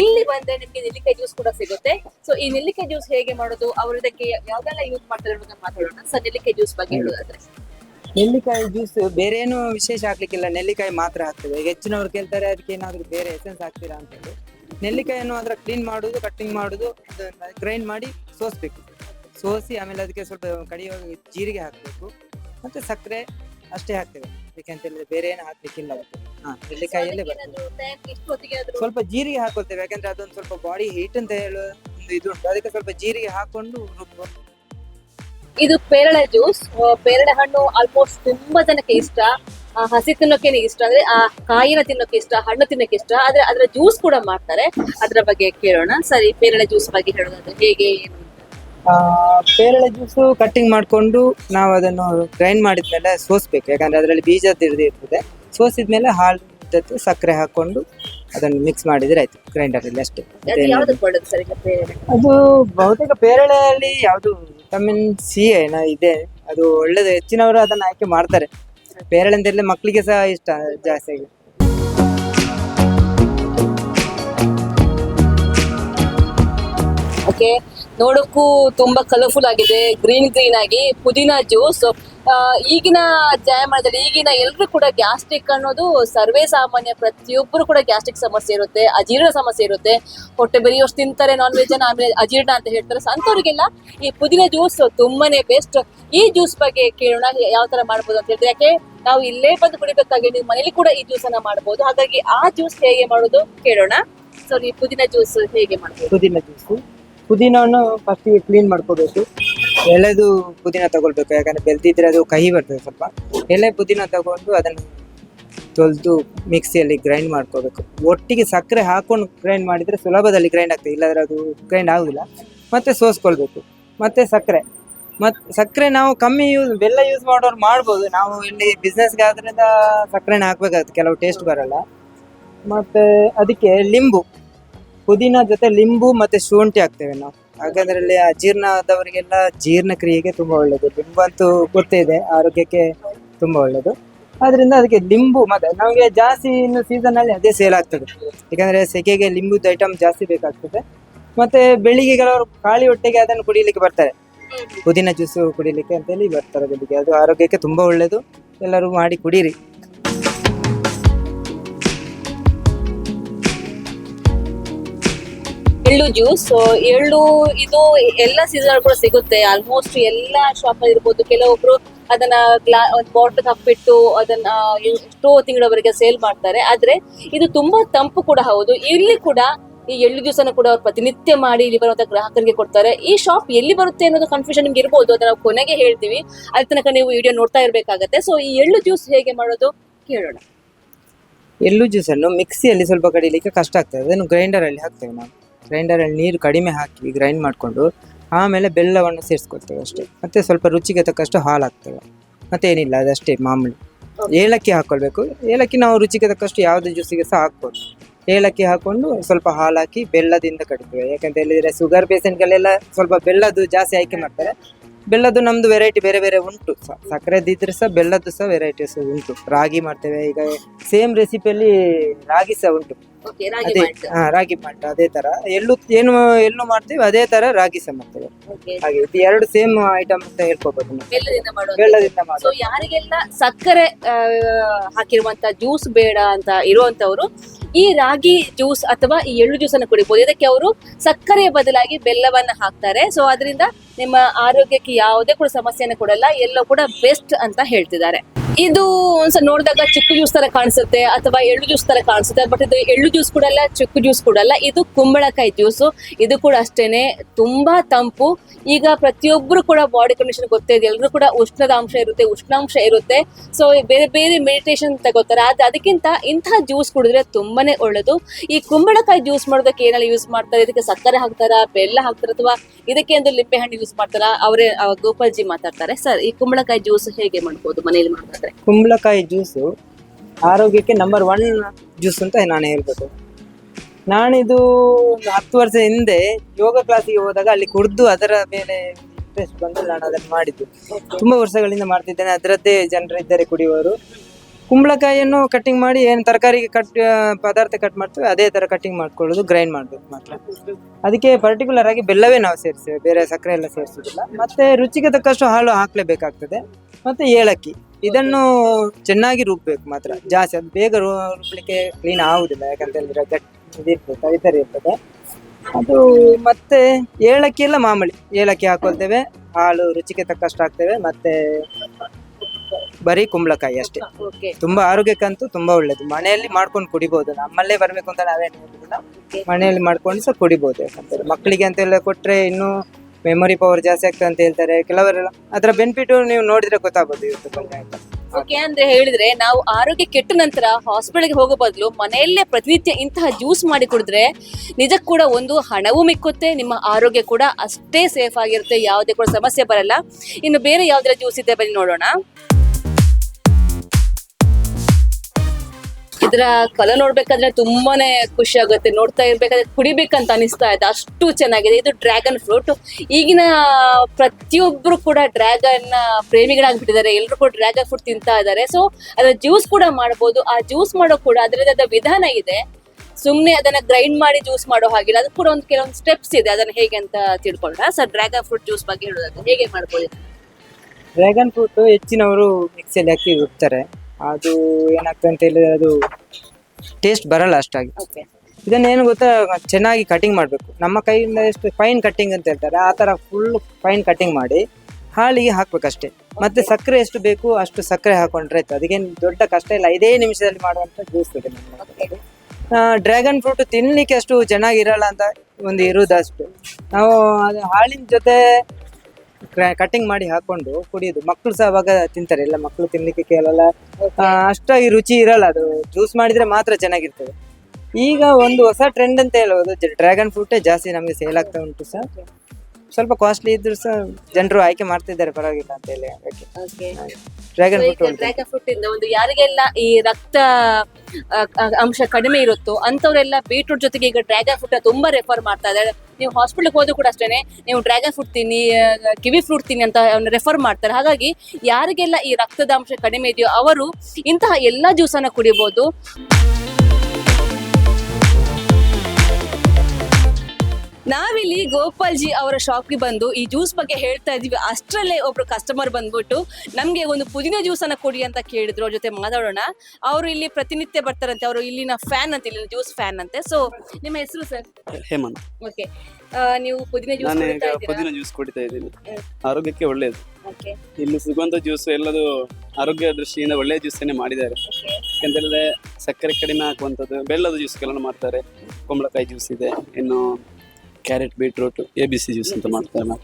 ಇಲ್ಲಿ ಬಂದ್ರೆ ನಿಮ್ಗೆ ನೆಲ್ಲಿಕಾಯಿ ಜ್ಯೂಸ್ ಕೂಡ ಸಿಗುತ್ತೆ. ಸೊ ಈ ನೆಲ್ಲಿಕಾಯಿ ಜ್ಯೂಸ್ ಹೇಗೆ ಮಾಡೋದು ಅವ್ರ ಇದಕ್ಕೆ ಯಾವ್ದೆಲ್ಲ ಯೂಸ್ ಮಾಡ್ತಾರೆ ಅನ್ನೋದನ್ನ ಮಾತಾಡೋಣ. ಸರ್ ನೆಲ್ಲಿಕಾಯಿ ಜ್ಯೂಸ್ ಬಗ್ಗೆ ಹೇಳೋದಾದ್ರೆ. ನೆಲ್ಲಿಕಾಯಿ ಜ್ಯೂಸ್ ಬೇರೆ ಏನು ವಿಶೇಷ ಹಾಕ್ಲಿಕ್ಕಿಲ್ಲ ನೆಲ್ಲಿಕಾಯಿ ಮಾತ್ರ ಹಾಕ್ತೇವೆ. ಈಗ ಹೆಚ್ಚಿನವ್ರು ಕೇಳ್ತಾರೆ ಅದಕ್ಕೆ ಏನಾದ್ರು ಬೇರೆ ಎಸೆನ್ಸ್ ಹಾಕ್ತೀರಾ ಅಂತ ಹೇಳಿ. ನೆಲ್ಲಿಕಾಯನ್ನು ಅದರ ಕ್ಲೀನ್ ಮಾಡುದು ಕಟ್ಟಿಂಗ್ ಮಾಡುದು ಗ್ರೈಂಡ್ ಮಾಡಿ ಸೋಸ್ಬೇಕು. ಸೋಸಿ ಆಮೇಲೆ ಅದಕ್ಕೆ ಸ್ವಲ್ಪ ಕಡಿಯೋ ಜೀರಿಗೆ ಹಾಕ್ಬೇಕು. ಮತ್ತೆ ಸಕ್ಕರೆ ಅಷ್ಟೇ ಹಾಕ್ತೇವೆ. ಅದಕ್ಕೆ ಅಂತ ಹೇಳಿದ್ರೆ ಬೇರೆ ಏನು ಹಾಕ್ಲಿಕ್ಕಿಲ್ಲ ಹಾ ನೆಲ್ಲಿಕಾಯಲ್ಲೇ ಬರ್ತದೆ. ಸ್ವಲ್ಪ ಜೀರಿಗೆ ಹಾಕೊಳ್ತೇವೆ. ಯಾಕಂದ್ರೆ ಅದೊಂದು ಸ್ವಲ್ಪ ಬಾಡಿ ಹೀಟ್ ಅಂತ ಹೇಳುವ ಒಂದು ಇದು ಉಂಟು. ಅದಕ್ಕೆ ಸ್ವಲ್ಪ ಜೀರಿಗೆ ಹಾಕೊಂಡು ರುಬ್ಬ. ಇದು ಪೇರಳೆ ಜ್ಯೂಸ್. ಪೇರಳೆ ಹಣ್ಣು ಆಲ್ಮೋಸ್ಟ್ ತುಂಬಾ ಜನಕ್ಕೆ ಇಷ್ಟ. ಹಸಿ ತಿನ್ನೋಕೆ ಇಷ್ಟ. ಅಂದ್ರೆ ಆ ಕಾಯಿನ ತಿನ್ನೋಕೆ ಇಷ್ಟ ಹಣ್ಣು ತಿನ್ನೋಕೆ ಇಷ್ಟ. ಆದ್ರೆ ಅದರ ಜ್ಯೂಸ್ ಕೂಡ ಮಾಡ್ತಾರೆ. ಅದರ ಬಗ್ಗೆ ಕೇಳೋಣ. ಸರಿ ಪೇರಳೆ ಜ್ಯೂಸ್ ಬಗ್ಗೆ ಹೇಳೋದಾದ್ರೆ ಹೇಗೆ ಆ, ಪೇರಳೆ ಜ್ಯೂಸು ಕಟ್ಟಿಂಗ್ ಮಾಡಿಕೊಂಡು ನಾವು ಅದನ್ನು ಗ್ರೈಂಡ್ ಮಾಡಿದ್ಮೇಲೆ ಸೋಸ್ಬೇಕು. ಯಾಕಂದ್ರೆ ಅದರಲ್ಲಿ ಬೀಜ ತಿರ್ದಿರ್ತದೆ ಸೋಸಿದ್ಮೇಲೆ ಹಾಲು ಜೊತೆ ಸಕ್ಕರೆ ಹಾಕೊಂಡು ಅದನ್ನು ಮಿಕ್ಸ್ ಮಾಡಿದ್ರೆ ಆಯ್ತು ಗ್ರೈಂಡರ್ ಅಲ್ಲಿ ಅಷ್ಟೇ. ಅದು ಬಹುತೇಕ ಯಾವ್ದಕ್ಕೆ ಒಳ್ಳೇದು ಸರ್ ಈಗ ಪೇರಳೆ ಅದು ಬಹುತೇಕ ಪೇರಳೆಯಲ್ಲಿ ಯಾವುದು ವಿಟಮಿನ್ ಸಿ ಏನೋ ಇದೆ ಅದು ಒಳ್ಳೇದು ಹೆಚ್ಚಿನವರು ಅದನ್ನ ಆಯ್ಕೆ ಮಾಡ್ತಾರೆ. ಪೇರಳೆ ಅಂತ ಹೇಳಿದ್ರೆ ಮಕ್ಕಳಿಗೆ ಸಹ ಇಷ್ಟ ಜಾಸ್ತಿ ಆಗಿ ಓಕೆ ನೋಡಕ್ಕೂ ತುಂಬಾ ಕಲರ್ಫುಲ್ ಆಗಿದೆ ಗ್ರೀನ್ ಗ್ರೀನ್ ಆಗಿ ಪುದೀನಾ ಜ್ಯೂಸ್ ಈಗಿನ ಜಾಯಮಾನದಲ್ಲಿ ಈಗಿನ ಎಲ್ರು ಕೂಡ ಗ್ಯಾಸ್ಟ್ರಿಕ್ ಅನ್ನೋದು ಸರ್ವೇ ಸಾಮಾನ್ಯ ಪ್ರತಿಯೊಬ್ಬರು ಕೂಡ ಗ್ಯಾಸ್ಟ್ರಿಕ್ ಸಮಸ್ಯೆ ಇರುತ್ತೆ, ಅಜೀರ್ಣ ಸಮಸ್ಯೆ ಇರುತ್ತೆ. ಹೊಟ್ಟೆ ಬೆರೆಯೋಷ್ಟು ತಿಂತಾರೆ ನಾನ್ ವೆಜ್ ಅನ್ನ ಆಮೇಲೆ ಅಜೀರ್ಣ ಅಂತ ಹೇಳ್ತಾರೆ. ಅಂತವ್ರಿಗೆಲ್ಲ ಈ ಪುದೀನ ಜ್ಯೂಸ್ ತುಂಬಾನೇ ಬೆಸ್ಟ್ ಈ ಜ್ಯೂಸ್ ಬಗ್ಗೆ ಕೇಳೋಣ, ಯಾವ ತರ ಮಾಡ್ಬೋದು ಅಂತ ಹೇಳಿದ್ರೆ ಯಾಕೆ? ನಾವು ಇಲ್ಲೇ ಬಂದು ಕುಡಿಬೇಕಾಗಿ ನೀವು ಮನೇಲಿ ಕೂಡ ಈ ಜ್ಯೂಸ್ ಅನ್ನ ಮಾಡ್ಬೋದು. ಹಾಗಾಗಿ ಆ ಜ್ಯೂಸ್ ಹೇಗೆ ಮಾಡೋದು ಕೇಳೋಣ. ಸೊ ಈ ಪುದೀನ ಜ್ಯೂಸ್ ಹೇಗೆ ಮಾಡ್ಬೋದು? ಪುದೀನ ಜ್ಯೂಸು ಪುದೀನವನ್ನು ಫಸ್ಟ್ ಕ್ಲೀನ್ ಮಾಡ್ಕೋಬೇಕು. ಎಲೆದು ಪುದೀನ ತಗೊಳ್ಬೇಕು, ಯಾಕಂದ್ರೆ ಬೆಲ್ತಿದ್ರೆ ಅದು ಕಹಿ ಬರ್ತದೆ ಸ್ವಲ್ಪ. ಎಲೆ ಪುದೀನ ತಗೊಂಡು ಅದನ್ನು ತೊಳೆದು ಮಿಕ್ಸಿಯಲ್ಲಿ ಗ್ರೈಂಡ್ ಮಾಡ್ಕೋಬೇಕು. ಒಟ್ಟಿಗೆ ಸಕ್ಕರೆ ಹಾಕೊಂಡು ಗ್ರೈಂಡ್ ಮಾಡಿದ್ರೆ ಸುಲಭದಲ್ಲಿ ಗ್ರೈಂಡ್ ಆಗ್ತದೆ, ಇಲ್ಲಾಂದ್ರೆ ಅದು ಗ್ರೈಂಡ್ ಆಗುದಿಲ್ಲ. ಮತ್ತೆ ಸೋಸ್ಕೊಳ್ಬೇಕು. ಮತ್ತೆ ಸಕ್ಕರೆ. ಮತ್ತೆ ಸಕ್ಕರೆ ನಾವು ಕಮ್ಮಿ ಯೂಸ್ ಬೆಲ್ಲ ಯೂಸ್ ಮಾಡೋರು ಮಾಡ್ಬೋದು. ನಾವು ಇಲ್ಲಿ ಬಿಸ್ನೆಸ್ಗೆ ಆದ್ರಿಂದ ಸಕ್ಕರೆನ ಹಾಕ್ಬೇಕಾಗುತ್ತೆ, ಕೆಲವು ಟೇಸ್ಟ್ ಬರಲ್ಲ. ಮತ್ತೆ ಅದಕ್ಕೆ ಲಿಂಬು. ಪುದೀನ ಜೊತೆ ಲಿಂಬು ಮತ್ತೆ ಶುಂಠಿ ಹಾಕ್ತೇವೆ ನಾವು. ಹಾಗಾದ್ರೆ ಅಜೀರ್ಣ ಆದವರಿಗೆಲ್ಲ ಜೀರ್ಣಕ್ರಿಯೆಗೆ ತುಂಬಾ ಒಳ್ಳೇದು. ಲಿಂಬು ಅಂತೂ ಗೊತ್ತೇ ಇದೆ ಆರೋಗ್ಯಕ್ಕೆ ತುಂಬಾ ಒಳ್ಳೇದು. ಆದ್ರಿಂದ ಅದಕ್ಕೆ ಲಿಂಬು ಮತ್ತೆ ನಮಗೆ ಜಾಸ್ತಿ ಇನ್ನು ಸೀಸನ್ ಅಲ್ಲಿ ಅದೇ ಸೇಲ್ ಆಗ್ತದೆ. ಯಾಕಂದ್ರೆ ಸೆಕೆಗೆ ಲಿಂಬುದ ಐಟಮ್ ಜಾಸ್ತಿ ಬೇಕಾಗ್ತದೆ. ಮತ್ತೆ ಬೆಳಿಗ್ಗೆ ಕೆಲವರು ಖಾಲಿ ಹೊಟ್ಟೆಗೆ ಅದನ್ನು ಕುಡಿಲಿಕ್ಕೆ ಬರ್ತಾರೆ. ಪುದೀನ ಜ್ಯೂಸು ಕುಡಿಲಿಕ್ಕೆ ಅಂತೇಳಿ ಬರ್ತಾರೆ ಬೆಳಿಗ್ಗೆ. ಅದು ಆರೋಗ್ಯಕ್ಕೆ ತುಂಬಾ ಒಳ್ಳೇದು. ಎಲ್ಲರೂ ಮಾಡಿ ಕುಡೀರಿ. ಎಳ್ಳು ಜ್ಯೂಸ್ ಎಳ್ಳು ಇದು ಎಲ್ಲ ಸೀಸನ್ ಕೂಡ ಸಿಗುತ್ತೆ. ಆಲ್ಮೋಸ್ಟ್ ಎಲ್ಲ ಶಾಪ್ ಇರ್ಬೋದು. ಕೆಲವೊಬ್ರು ಅದನ್ನ ಗ್ಲಾ, ಒಂದು ಬಾಟಲ್ ಹಾಕ್ಬಿಟ್ಟು ಅದನ್ನ ಎಷ್ಟೋ ತಿಂಗಳವರೆಗೆ ಸೇಲ್ ಮಾಡ್ತಾರೆ. ಆದ್ರೆ ಇದು ತುಂಬಾ ತಂಪು ಕೂಡ ಹೌದು. ಇಲ್ಲಿ ಕೂಡ ಈ ಎಳ್ಳು ಜ್ಯೂಸ್ ಅನ್ನು ಕೂಡ ಅವ್ರು ಪ್ರತಿನಿತ್ಯ ಮಾಡಿ ಇಲ್ಲಿ ಬರುವಂತ ಗ್ರಾಹಕರಿಗೆ ಕೊಡ್ತಾರೆ. ಈ ಶಾಪ್ ಎಲ್ಲಿ ಬರುತ್ತೆ ಅನ್ನೋದು ಕನ್ಫ್ಯೂಷನ್ ನಿಮ್ಗೆ ಇರ್ಬೋದು. ಅದನ್ನ ನಾವು ಕೊನೆಗೆ ಹೇಳ್ತೀವಿ. ಅಲ್ಲಿ ತನಕ ನೀವು ವಿಡಿಯೋ ನೋಡ್ತಾ ಇರ್ಬೇಕಾಗತ್ತೆ. ಸೊ ಈ ಎಳ್ಳು ಜ್ಯೂಸ್ ಹೇಗೆ ಮಾಡೋದು ಕೇಳೋಣ. ಎಳ್ಳು ಜ್ಯೂಸನ್ನು ಮಿಕ್ಸಿಯಲ್ಲಿ ಸ್ವಲ್ಪ ಕಡಿಲಿಕ್ಕೆ ಕಷ್ಟ ಆಗ್ತದೆ. ಅದನ್ನು ಗ್ರೈಂಡರಲ್ಲಿ ಹಾಕ್ತೇವೆ ನಾವು. ಗ್ರೈಂಡರಲ್ಲಿ ನೀರು ಕಡಿಮೆ ಹಾಕಿ ಗ್ರೈಂಡ್ ಮಾಡಿಕೊಂಡು ಆಮೇಲೆ ಬೆಲ್ಲವನ್ನು ಸೇರಿಸ್ಕೊಳ್ತೇವೆ ಅಷ್ಟೇ. ಮತ್ತೆ ಸ್ವಲ್ಪ ರುಚಿಗೆ ತಕ್ಕಷ್ಟು ಹಾಲು ಹಾಕ್ತೇವೆ ಮತ್ತೆ ಏನಿಲ್ಲ ಅದಷ್ಟೇ ಮಾಮೂಲಿ. ಏಲಕ್ಕಿ ಹಾಕೊಳ್ಬೇಕು. ಏಲಕ್ಕಿ ನಾವು ರುಚಿಗೆ ತಕ್ಕಷ್ಟು ಯಾವುದೇ ಜ್ಯೂಸಿಗೆ ಸಹ ಹಾಕ್ಬೋದು. ಏಲಕ್ಕಿ ಹಾಕೊಂಡು ಸ್ವಲ್ಪ ಹಾಲು ಹಾಕಿ ಬೆಲ್ಲದಿಂದ ಕಡಿತೇವೆ. ಯಾಕಂತ ಹೇಳಿದರೆ ಶುಗರ್ ಪೇಷೆಂಟ್ಗಳೆಲ್ಲ ಸ್ವಲ್ಪ ಬೆಲ್ಲದ್ದು ಜಾಸ್ತಿ ಆಯ್ಕೆ ಮಾಡ್ತಾರೆ. ಬೆಲ್ಲದ್ದು ನಮ್ಮದು ವೆರೈಟಿ ಬೇರೆ ಬೇರೆ ಉಂಟು. ಸಹ ಸಕ್ಕರೆದಿದ್ರೆ ಸಹ ಬೆಲ್ಲದ್ದು ಸಹ ವೆರೈಟೀಸ್ ಉಂಟು. ರಾಗಿ ಮಾಡ್ತೇವೆ. ಈಗ ಸೇಮ್ ರೆಸಿಪಿಯಲ್ಲಿ ರಾಗಿ ಸಹ ಉಂಟು. ಅದೇ ಹಾ ರಾಗಿ ಮಾಲ್ಟ್ ಅದೇ ತರ. ಎಳ್ಳು ಏನು ಎಲ್ಲೂ ಮಾಡ್ತೀವಿ ಅದೇ ತರ ರಾಗಿ ಸಹ ಮಾಡ್ತೇವೆ ಹಾಗೆ ಇದು ಎರಡು ಸೇಮ್ ಐಟಮ್ ಅಂತ ಹೇಳ್ಕೋಬಹುದು ನಾವು. ಬೆಲ್ಲದಿಂದ ಮಾಡೋದು. ಸೊ ಯಾರಿಗೆಲ್ಲ ಸಕ್ಕರೆ ಆ, ಹಾಕಿರುವಂತ ಜ್ಯೂಸ್ ಬೇಡ ಅಂತ ಇರುವಂತವರು ಈ ರಾಗಿ ಜ್ಯೂಸ್ ಅಥವಾ ಈ ಎಳ್ಳು ಜ್ಯೂಸ್ ಅನ್ನು ಕುಡಿಬಹುದು ಇದಕ್ಕೆ ಅವರು ಸಕ್ಕರೆಯ ಬದಲಾಗಿ ಬೆಲ್ಲವನ್ನ ಹಾಕ್ತಾರೆ. ಸೊ ಅದರಿಂದ ನಿಮ್ಮ ಆರೋಗ್ಯಕ್ಕೆ ಯಾವುದೇ ಕೂಡ ಸಮಸ್ಯೆಯನ್ನು ಕೊಡಲ್ಲ. ಎಲ್ಲೋ ಕೂಡ ಬೆಸ್ಟ್ ಅಂತ ಹೇಳ್ತಿದ್ದಾರೆ. ಇದು ಒಂದ್ಸಲ ನೋಡಿದಾಗ ಚಿಕ್ಕು ಜ್ಯೂಸ್ ತರ ಕಾಣಿಸುತ್ತೆ ಅಥವಾ ಎಳ್ಳು ಜ್ಯೂಸ್ ತರ ಕಾಣಿಸುತ್ತೆ ಬಟ್ ಇದು ಎಳ್ಳು ಜ್ಯೂಸ್ ಕೂಡ ಅಲ್ಲ, ಚಿಕ್ಕು ಜ್ಯೂಸ್ ಕೂಡ ಅಲ್ಲ. ಇದು ಕುಂಬಳಕಾಯಿ ಜ್ಯೂಸ್. ಇದು ಕೂಡ ಅಷ್ಟೇನೆ. ತುಂಬಾ ತಂಪು. ಈಗ ಪ್ರತಿಯೊಬ್ಬರು ಕೂಡ ಬಾಡಿ ಕಂಡೀಷನ್ ಗೊತ್ತೇ ಇದೆ. ಎಲ್ಲರೂ ಕೂಡ ಉಷ್ಣದ ಅಂಶ ಇರುತ್ತೆ, ಉಷ್ಣಾಂಶ ಇರುತ್ತೆ. ಸೊ ಬೇರೆ ಬೇರೆ ಮೆಡಿಟೇಷನ್ ತಗೋತಾರೆ. ಆದ್ರೆ ಅದಕ್ಕಿಂತ ಇಂತಹ ಜ್ಯೂಸ್ ಕುಡಿದ್ರೆ ತುಂಬಾನೇ ಒಳ್ಳೇದು. ಈ ಕುಂಬಳಕಾಯಿ ಜ್ಯೂಸ್ ಮಾಡೋದಕ್ಕೆ ಏನೆಲ್ಲ ಯೂಸ್ ಮಾಡ್ತಾರೆ? ಇದಕ್ಕೆ ಸಕ್ಕರೆ ಹಾಕ್ತಾರ, ಬೆಲ್ಲ ಹಾಕ್ತಾರ, ಅಥವಾ ಇದಕ್ಕೆ ಒಂದು ಲಿಂಬೆ ಹಣ್ಣು ಯೂಸ್ ಮಾಡ್ತಾರ? ಅವರೇ ಗೋಪಾಲ್ಜಿ ಮಾತಾಡ್ತಾರೆ. ಸರ್, ಈ ಕುಂಬಳಕಾಯಿ ಜ್ಯೂಸ್ ಹೇಗೆ ಮಾಡ್ಬೋದು? ಮನೆಯಲ್ಲಿ ಮಾಡೋದಾದ್ರೆ ಕುಂಬಳಕಾಯಿ ಜ್ಯೂಸು ಆರೋಗ್ಯಕ್ಕೆ ನಂಬರ್ ಒನ್ ಜ್ಯೂಸ್ ಅಂತ ನಾನು ಹೇಳ್ಬೋದು. ನಾನಿದು ಒಂದು ಹತ್ತು ವರ್ಷ ಹಿಂದೆ ಯೋಗ ಕ್ಲಾಸಿಗೆ ಹೋದಾಗ ಅಲ್ಲಿ ಕುಡಿದು ಅದರ ಮೇಲೆ ಇಂಟ್ರೆಸ್ಟ್ ಬಂದು ನಾನು ಅದನ್ನು ಮಾಡಿದ್ದು. ತುಂಬ ವರ್ಷಗಳಿಂದ ಮಾಡ್ತಿದ್ದೇನೆ, ಅದರದ್ದೇ ಜನರಿದ್ದಾರೆ ಕುಡಿಯುವವರು. ಕುಂಬಳಕಾಯಿಯನ್ನು ಕಟ್ಟಿಂಗ್ ಮಾಡಿ ಏನು ತರಕಾರಿಗೆ ಕಟ್ ಪದಾರ್ಥ ಕಟ್ ಮಾಡ್ತೇವೆ, ಅದೇ ಥರ ಕಟ್ಟಿಂಗ್ ಮಾಡ್ಕೊಳ್ಳೋದು ಗ್ರೈಂಡ್ ಮಾಡಬೇಕು ಮಾತ್ರ. ಅದಕ್ಕೆ ಪರ್ಟಿಕ್ಯುಲರ್ ಆಗಿ ಬೆಲ್ಲವೇ ನಾವು ಸೇರಿಸ್ತೇವೆ, ಬೇರೆ ಸಕ್ಕರೆ ಎಲ್ಲ ಸೇರಿಸೋದಿಲ್ಲ ಮತ್ತು ರುಚಿಗೆ ತಕ್ಕಷ್ಟು ಹಾಲು ಹಾಕಲೇಬೇಕಾಗ್ತದೆ, ಮತ್ತು ಏಲಕ್ಕಿ. ಇದನ್ನು ಚೆನ್ನಾಗಿ ರುಬ್ಬೇಕು ಮಾತ್ರ. ಜಾಸ್ತಿ ಅದು ಬೇಗ ರು- ರುಬ್ಲಿಕ್ಕೆ ಕ್ಲೀನ್ ಆಗುದಿಲ್ಲ ಯಾಕಂತ ಹೇಳಿದ್ರೆ ಗಟ್ಟಿ ಇದಿರ್ತದೆ ತರಿತರಿ ಇರ್ತದೆ. ಅದು ಮತ್ತೆ ಏಲಕ್ಕಿ ಎಲ್ಲ ಮಾಮೂಲಿ. ಏಲಕ್ಕಿ ಹಾಕೊಳ್ತೇವೆ ಹಾಲು ರುಚಿಗೆ ತಕ್ಕಷ್ಟು ಹಾಕ್ತೇವೆ ಮತ್ತೆ ಬರೀ ಕುಂಬಳಕಾಯಿ ಅಷ್ಟೇ. ಓಕೆ ತುಂಬಾ ಆರೋಗ್ಯಕ್ಕಂತೂ ತುಂಬಾ ಒಳ್ಳೇದು. ಮನೆಯಲ್ಲಿ ಮಾಡ್ಕೊಂಡು ಕುಡಿಬಹುದು ನಮ್ಮಲ್ಲೇ ಬರ್ಬೇಕು ಅಂತ ನಾವೇನು ಹೇಳುದಿಲ್ಲ. ಮನೆಯಲ್ಲಿ ಮಾಡ್ಕೊಂಡು ಸಹ ಕುಡಿಬಹುದು ಯಾಕಂತ ಮಕ್ಕಳಿಗೆ ಅಂತೆಲ್ಲ ಕೊಟ್ರೆ ಇನ್ನೂ ಮೆಮೊರಿ ಪವರ್ ಜಾಸ್ತಿ ಆಗ್ತದೆ ಅಂತ ಹೇಳ್ತಾರೆ. ಕೆಲವರೆಲ್ಲ ಅದರ ಬೆನಿಫಿಟ್ ನೀವು ನೋಡಿದ್ರೆ ಗೊತ್ತಾಗ್ಬೋದು ಯೂಟ್ಯೂಬ್ ಅಲ್ಲಿ ಆಯ್ತಾ ಓಕೆ ಅಂದ್ರೆ ಹೇಳಿದ್ರೆ ನಾವು ಆರೋಗ್ಯ ಕೆಟ್ಟ ನಂತರ ಹಾಸ್ಪಿಟಲ್ಗೆ ಹೋಗೋ ಬದಲು ಮನೆಯಲ್ಲೇ ಪ್ರತಿನಿತ್ಯ ಇಂತಹ ಜ್ಯೂಸ್ ಮಾಡಿ ಕುಡಿದ್ರೆ ನಿಜಕ್ಕೂ ಕೂಡ ಒಂದು ಹಣವೂ ಮಿಕ್ಕುತ್ತೆ, ನಿಮ್ಮ ಆರೋಗ್ಯ ಕೂಡ ಅಷ್ಟೇ ಸೇಫ್ ಆಗಿರುತ್ತೆ, ಯಾವುದೇ ಕೂಡ ಸಮಸ್ಯೆ ಬರಲ್ಲ. ಇನ್ನು ಬೇರೆ ಯಾವ್ದಾರ ಜ್ಯೂಸ್ ಇದೆ ಬನ್ನಿ ನೋಡೋಣ. ಇದರ ಕಲರ್ ನೋಡ್ಬೇಕಾದ್ರೆ ತುಂಬಾನೇ ಖುಷಿ ಆಗುತ್ತೆ. ನೋಡ್ತಾ ಇರ್ಬೇಕಾದ್ರೆ ಕುಡಿಬೇಕಂತ ಅನಿಸ್ತಾ ಇದೆ. ಅಷ್ಟು ಚೆನ್ನಾಗಿದೆ. ಇದು ಡ್ರ್ಯಾಗನ್ ಫ್ರೂಟ್. ಈಗಿನ ಪ್ರತಿಯೊಬ್ಬರು ಕೂಡ ಡ್ರ್ಯಾಗನ್ ಪ್ರೇಮಿಗಳಾಗ್ಬಿಟ್ಟಿದ್ದಾರೆ. ಎಲ್ಲರೂ ಕೂಡ ಡ್ರ್ಯಾಗನ್ ಫ್ರೂಟ್ ತಿಂತಾ ಇದ್ದಾರೆ. ಸೊ ಅದರ ಜ್ಯೂಸ್ ಕೂಡ ಮಾಡಬಹುದು ಆ ಜ್ಯೂಸ್ ಮಾಡೋ ಕೂಡ ಅದರದ ವಿಧಾನ ಇದೆ. ಸುಮ್ನೆ ಅದನ್ನ ಗ್ರೈಂಡ್ ಮಾಡಿ ಜ್ಯೂಸ್ ಮಾಡೋ ಹಾಗಿಲ್ಲ. ಅದು ಕೂಡ ಒಂದು ಕೆಲವೊಂದು ಸ್ಟೆಪ್ಸ್ ಇದೆ. ಅದನ್ನ ಹೇಗೆ ಅಂತ ತಿಳ್ಕೊಂಡ್ರ ಸರ್ ಡ್ರ್ಯಾಗನ್ ಫ್ರೂಟ್ ಜ್ಯೂಸ್ ಬಗ್ಗೆ ಹೇಳೋದು ಹೇಗೆ ಮಾಡ್ಬೋದು? ಡ್ರ್ಯಾಗನ್ ಫ್ರೂಟ್ ಹೆಚ್ಚಿನವರು ಮಿಕ್ಸಿಯಲ್ಲಿ ಹಾಕಿ ರುಬ್ತಾರೆ. ಅದು ಏನಾಗ್ತದೆ ಅಂತ ಹೇಳಿದ್ರೆ ಅದು ಟೇಸ್ಟ್ ಬರಲ್ಲ ಅಷ್ಟಾಗಿ. ಓಕೆ ಇದನ್ನ ಏನು ಗೊತ್ತಾ ಚೆನ್ನಾಗಿ ಕಟಿಂಗ್ ಮಾಡಬೇಕು. ನಮ್ಮ ಕೈಯಿಂದ ಎಷ್ಟು ಫೈನ್ ಕಟ್ಟಿಂಗ್ ಅಂತ ಹೇಳ್ತಾರೆ ಆ ಥರ ಫುಲ್ ಫೈನ್ ಕಟಿಂಗ್ ಮಾಡಿ ಹಾಲಿಗೆ ಹಾಕ್ಬೇಕಷ್ಟೇ. ಮತ್ತೆ ಸಕ್ಕರೆ ಎಷ್ಟು ಬೇಕು ಅಷ್ಟು ಸಕ್ಕರೆ ಹಾಕೊಂಡ್ರೆ ಆಯ್ತು. ಅದಕ್ಕೇನು ದೊಡ್ಡ ಕಷ್ಟ ಇಲ್ಲ ಇದೇ ನಿಮಿಷದಲ್ಲಿ ಮಾಡುವಂಥ ಜ್ಯೂಸ್ ಇದೆ ನಮ್ಮ ಡ್ರ್ಯಾಗನ್ ಫ್ರೂಟ್ ತಿನ್ನಲಿಕ್ಕೆ ಅಷ್ಟು ಚೆನ್ನಾಗಿರಲ್ಲ ಅಂತ ಒಂದು ಇರುವುದಷ್ಟು ನಾವು ಅದು ಹಾಲಿನ ಜೊತೆ ಕಟಿಂಗ್ ಮಾಡಿ ಹಾಕೊಂಡು ಕುಡಿಯೋದು. ಮಕ್ಕಳು ಸಹ ಅವಾಗ ತಿಂತಾರೆ ಎಲ್ಲ ಮಕ್ಕಳು ತಿನ್ಲಿಕ್ಕೆ ಕೇಳಲ್ಲ. ಆ, ಅಷ್ಟಾಗಿ ರುಚಿ ಇರಲ್ಲ ಅದು ಜ್ಯೂಸ್ ಮಾಡಿದ್ರೆ ಮಾತ್ರ ಚೆನ್ನಾಗಿರ್ತದೆ. ಈಗ ಒಂದು ಹೊಸ ಟ್ರೆಂಡ್ ಅಂತ ಹೇಳ್ಬೋದು ಡ್ರ್ಯಾಗನ್ ಫ್ರೂಟೇ ಜಾಸ್ತಿ ನಮಗೆ ಸೇಲ್ ಆಗ್ತಾ ಉಂಟು ಸರ್. ಸ್ವಲ್ಪ ಕಾಸ್ಟ್ಲಿ ಇದ್ರು ಸಹ ಜನರು ಆಯ್ಕೆ ಮಾಡ್ತಿದ್ದಾರೆ ಪರವಾಗಿಲ್ಲ ಅಂತ ಹೇಳಿ. ಅದಕ್ಕೆ ಓಕೆ ಡ್ರ್ಯಾಗನ್ ಫ್ರೂಟ್ ಇಂದ ಒಂದು ಯಾರಿಗೆಲ್ಲ ಈ ರಕ್ತ ಆ, ಆ, ಅಂಶ ಕಡಿಮೆ ಇರುತ್ತೋ ಅಂತವರೆಲ್ಲ ಬೀಟ್ರೂಟ್ ಜೊತೆಗೆ ಈಗ ಡ್ರ್ಯಾಗನ್ ಫ್ರೂಟ್ ತುಂಬಾ ರೆಫರ್ ಮಾಡ್ತಾ ಇದ್ದಾರೆ. ನೀವು ಹಾಸ್ಪಿಟಲ್ಗೆ ಹೋದ್ರು ಕೂಡ ಅಷ್ಟೇನೆ ನೀವು ಡ್ರ್ಯಾಗನ್ ಫ್ರೂಟ್ ತಿನ್ನಿ ಆ, ಕಿವಿ ಫ್ರೂಟ್ ತಿನ್ನಿ ಅಂತ ರೆಫರ್ ಮಾಡ್ತಾರೆ. ಹಾಗಾಗಿ ಯಾರಿಗೆಲ್ಲ ಈ ರಕ್ತದ ಅಂಶ ಕಡಿಮೆ ಇದೆಯೋ ಅವರು ಇಂತಹ ಎಲ್ಲಾ ಜ್ಯೂಸನ್ನ ಕುಡಿಬಹುದು ನಾವಿಲ್ಲಿ ಗೋಪಾಲ್ ಜಿ ಅವರ ಶಾಪ್ಗೆ ಬಂದು ಈ ಜ್ಯೂಸ್ ಬಗ್ಗೆ ಹೇಳ್ತಾ ಇದೀವಿ ಅಷ್ಟರಲ್ಲೇ ಒಬ್ರು ಕಸ್ಟಮರ್ ಬಂದ್ಬಿಟ್ಟು ನಮ್ಗೆ ಒಂದು ಪುದೀನ ಜ್ಯೂಸ್ ಅನ್ನ ಕೊಡಿ ಅಂತ ಕೇಳಿದ್ರು ಅವ್ರ ಜೊತೆ ಮಾತಾಡೋಣ. ಅವರು ಇಲ್ಲಿ ಪ್ರತಿನಿತ್ಯ ಬರ್ತಾರಂತೆ. ಅವರು ಇಲ್ಲಿನ ಫ್ಯಾನ್ ಅಂತ ಇಲ್ಲಿನ ಜ್ಯೂಸ್ ಫ್ಯಾನ್ ಅಂತೆ. ಸೊ ನಿಮ್ಮ ಹೆಸರು ಸರ್? ಹೇಮಂತ್. ಓಕೆ ನೀವು ಪುದೀನ ಜ್ಯೂಸ್ ನಾನು ಈಗ ಪುದೀನ ಜ್ಯೂಸ್ ಕುಡಿತಾ ಇದ್ದೀನಿ. ಆರೋಗ್ಯಕ್ಕೆ ಒಳ್ಳೆಯದು ಓಕೆ ಇಲ್ಲಿ ಸಿಗುವಂತ ಜ್ಯೂಸ್ ಎಲ್ಲದು ಆರೋಗ್ಯ ದೃಷ್ಟಿಯಿಂದ ಒಳ್ಳೆಯ ಜ್ಯೂಸನ್ನೇ ಮಾಡಿದ್ದಾರೆ. ಯಾಕಂತ ಹೇಳಿದ್ರೆ ಸಕ್ಕರೆ ಕಡಿಮೆ ಹಾಕುವಂಥದ್ದು ಬೆಲ್ಲದ ಜ್ಯೂಸ್ಗಳನ್ನು ಮಾಡ್ತಾರೆ. ಕುಂಬಳಕಾಯಿ ಜ್ಯೂಸ್ ಇದೆ. ಇನ್ನು carrot beetroot A B C juice ಅಂತ ಮಾಡ್ತಾರೆ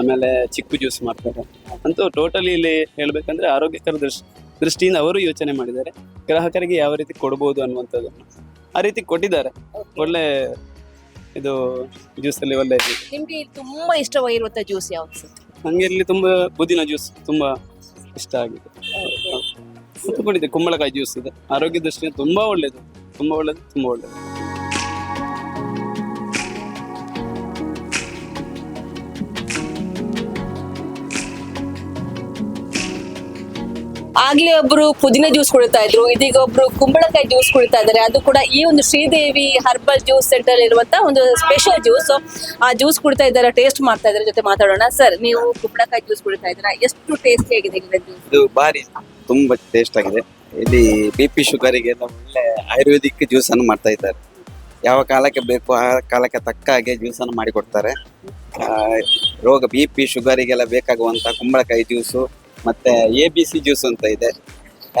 ಆಮೇಲೆ ಚಿಕ್ಕು ಜ್ಯೂಸ್ ಮಾಡ್ತಾರೆ. ಅಂತೂ ಟೋಟಲಿ ಇಲ್ಲಿ ಹೇಳಬೇಕಂದ್ರೆ ಆರೋಗ್ಯಕರ ದೃಷ್ಟಿ ದೃಷ್ಟಿಯಿಂದ ಅವರು ಯೋಚನೆ ಮಾಡಿದ್ದಾರೆ. ಗ್ರಾಹಕರಿಗೆ ಯಾವ ರೀತಿ ಕೊಡ್ಬೋದು ಅನ್ನುವಂಥದ್ದನ್ನು ಆ ರೀತಿ ಕೊಟ್ಟಿದ್ದಾರೆ. ಒಳ್ಳೆ ಇದು ಜ್ಯೂಸಲ್ಲಿ ಒಳ್ಳೆ ಇದೆ. ನಿಮ್ಗೆ ಇಲ್ಲಿ ತುಂಬಾ ಇಷ್ಟವಾಗಿರುವಂತ ಜ್ಯೂಸ್ ಯಾವ್ದು ಸರ್ ನನಗೆ ಇಲ್ಲಿ ತುಂಬಾ ಪುದೀನ ಜ್ಯೂಸ್ ತುಂಬಾ ಇಷ್ಟ ಆಗಿದೆ. ಮತ್ತು ಕುಡಿದೆ ಕುಂಬಳಕಾಯಿ ಜ್ಯೂಸ್ ಇದೆ. ಆರೋಗ್ಯ ದೃಷ್ಟಿಯಿಂದ ತುಂಬಾ ಒಳ್ಳೆಯದು ತುಂಬಾ ಒಳ್ಳೆಯದು ತುಂಬಾ ಒಳ್ಳೇದು. ಆಗ್ಲೇ ಒಬ್ರು ಪುದೀನ ಜ್ಯೂಸ್ ಕುಡಿತಾ ಇದ್ರು, ಇದೀಗ ಒಬ್ರು ಕುಂಬಳಕಾಯಿ ಜ್ಯೂಸ್ ಕುಡಿತಾ ಇದ್ದಾರೆ. ಅದು ಕೂಡ ಈ ಒಂದು ಶ್ರೀದೇವಿ ಹರ್ಬಲ್ ಜ್ಯೂಸ್ ಸೆಂಟರ್ ಇರುವಂತ ಒಂದು ಸ್ಪೆಷಲ್ ಜ್ಯೂಸ್ ಆ ಜ್ಯೂಸ್ ಕುಡಿತಾ ಇದ್ದಾರೆ ಟೇಸ್ಟ್ ಮಾಡ್ತಾ ಇದ್ರ ಜೊತೆ ಮಾತಾಡೋಣ. ಸರ್ ನೀವು ಕುಂಬಳಕಾಯಿ ಜ್ಯೂಸ್ ಕುಡಿತಾ ಇದ್ದೀರಾ? ಎಷ್ಟು ಟೇಸ್ಟಿ ಆಗಿದೆ ಇದು ಬಾರಿ ತುಂಬಾ ಟೇಸ್ಟ್ ಆಗಿದೆ. ಇಲ್ಲಿ ಬಿ ಪಿ ಶುಗರಿಗೆ ಒಳ್ಳೆ ಆಯುರ್ವೇದಿಕ್ ಜ್ಯೂಸ್ ಅನ್ನು ಮಾಡ್ತಾ ಇದ್ದಾರೆ. ಯಾವ ಕಾಲಕ್ಕೆ ಬೇಕು ಆ ಕಾಲಕ್ಕೆ ತಕ್ಕ ಹಾಗೆ ಜ್ಯೂಸ್ ಅನ್ನು ಮಾಡಿಕೊಡ್ತಾರೆ. ರೋಗ ಬಿ ಪಿ ಶುಗರಿಗೆಲ್ಲ ಬೇಕಾಗುವಂತ ಕುಂಬಳಕಾಯಿ ಜ್ಯೂಸು ಮತ್ತೆ ಎ ಬಿ ಸಿ ಜ್ಯೂಸ್ ಅಂತ ಇದೆ.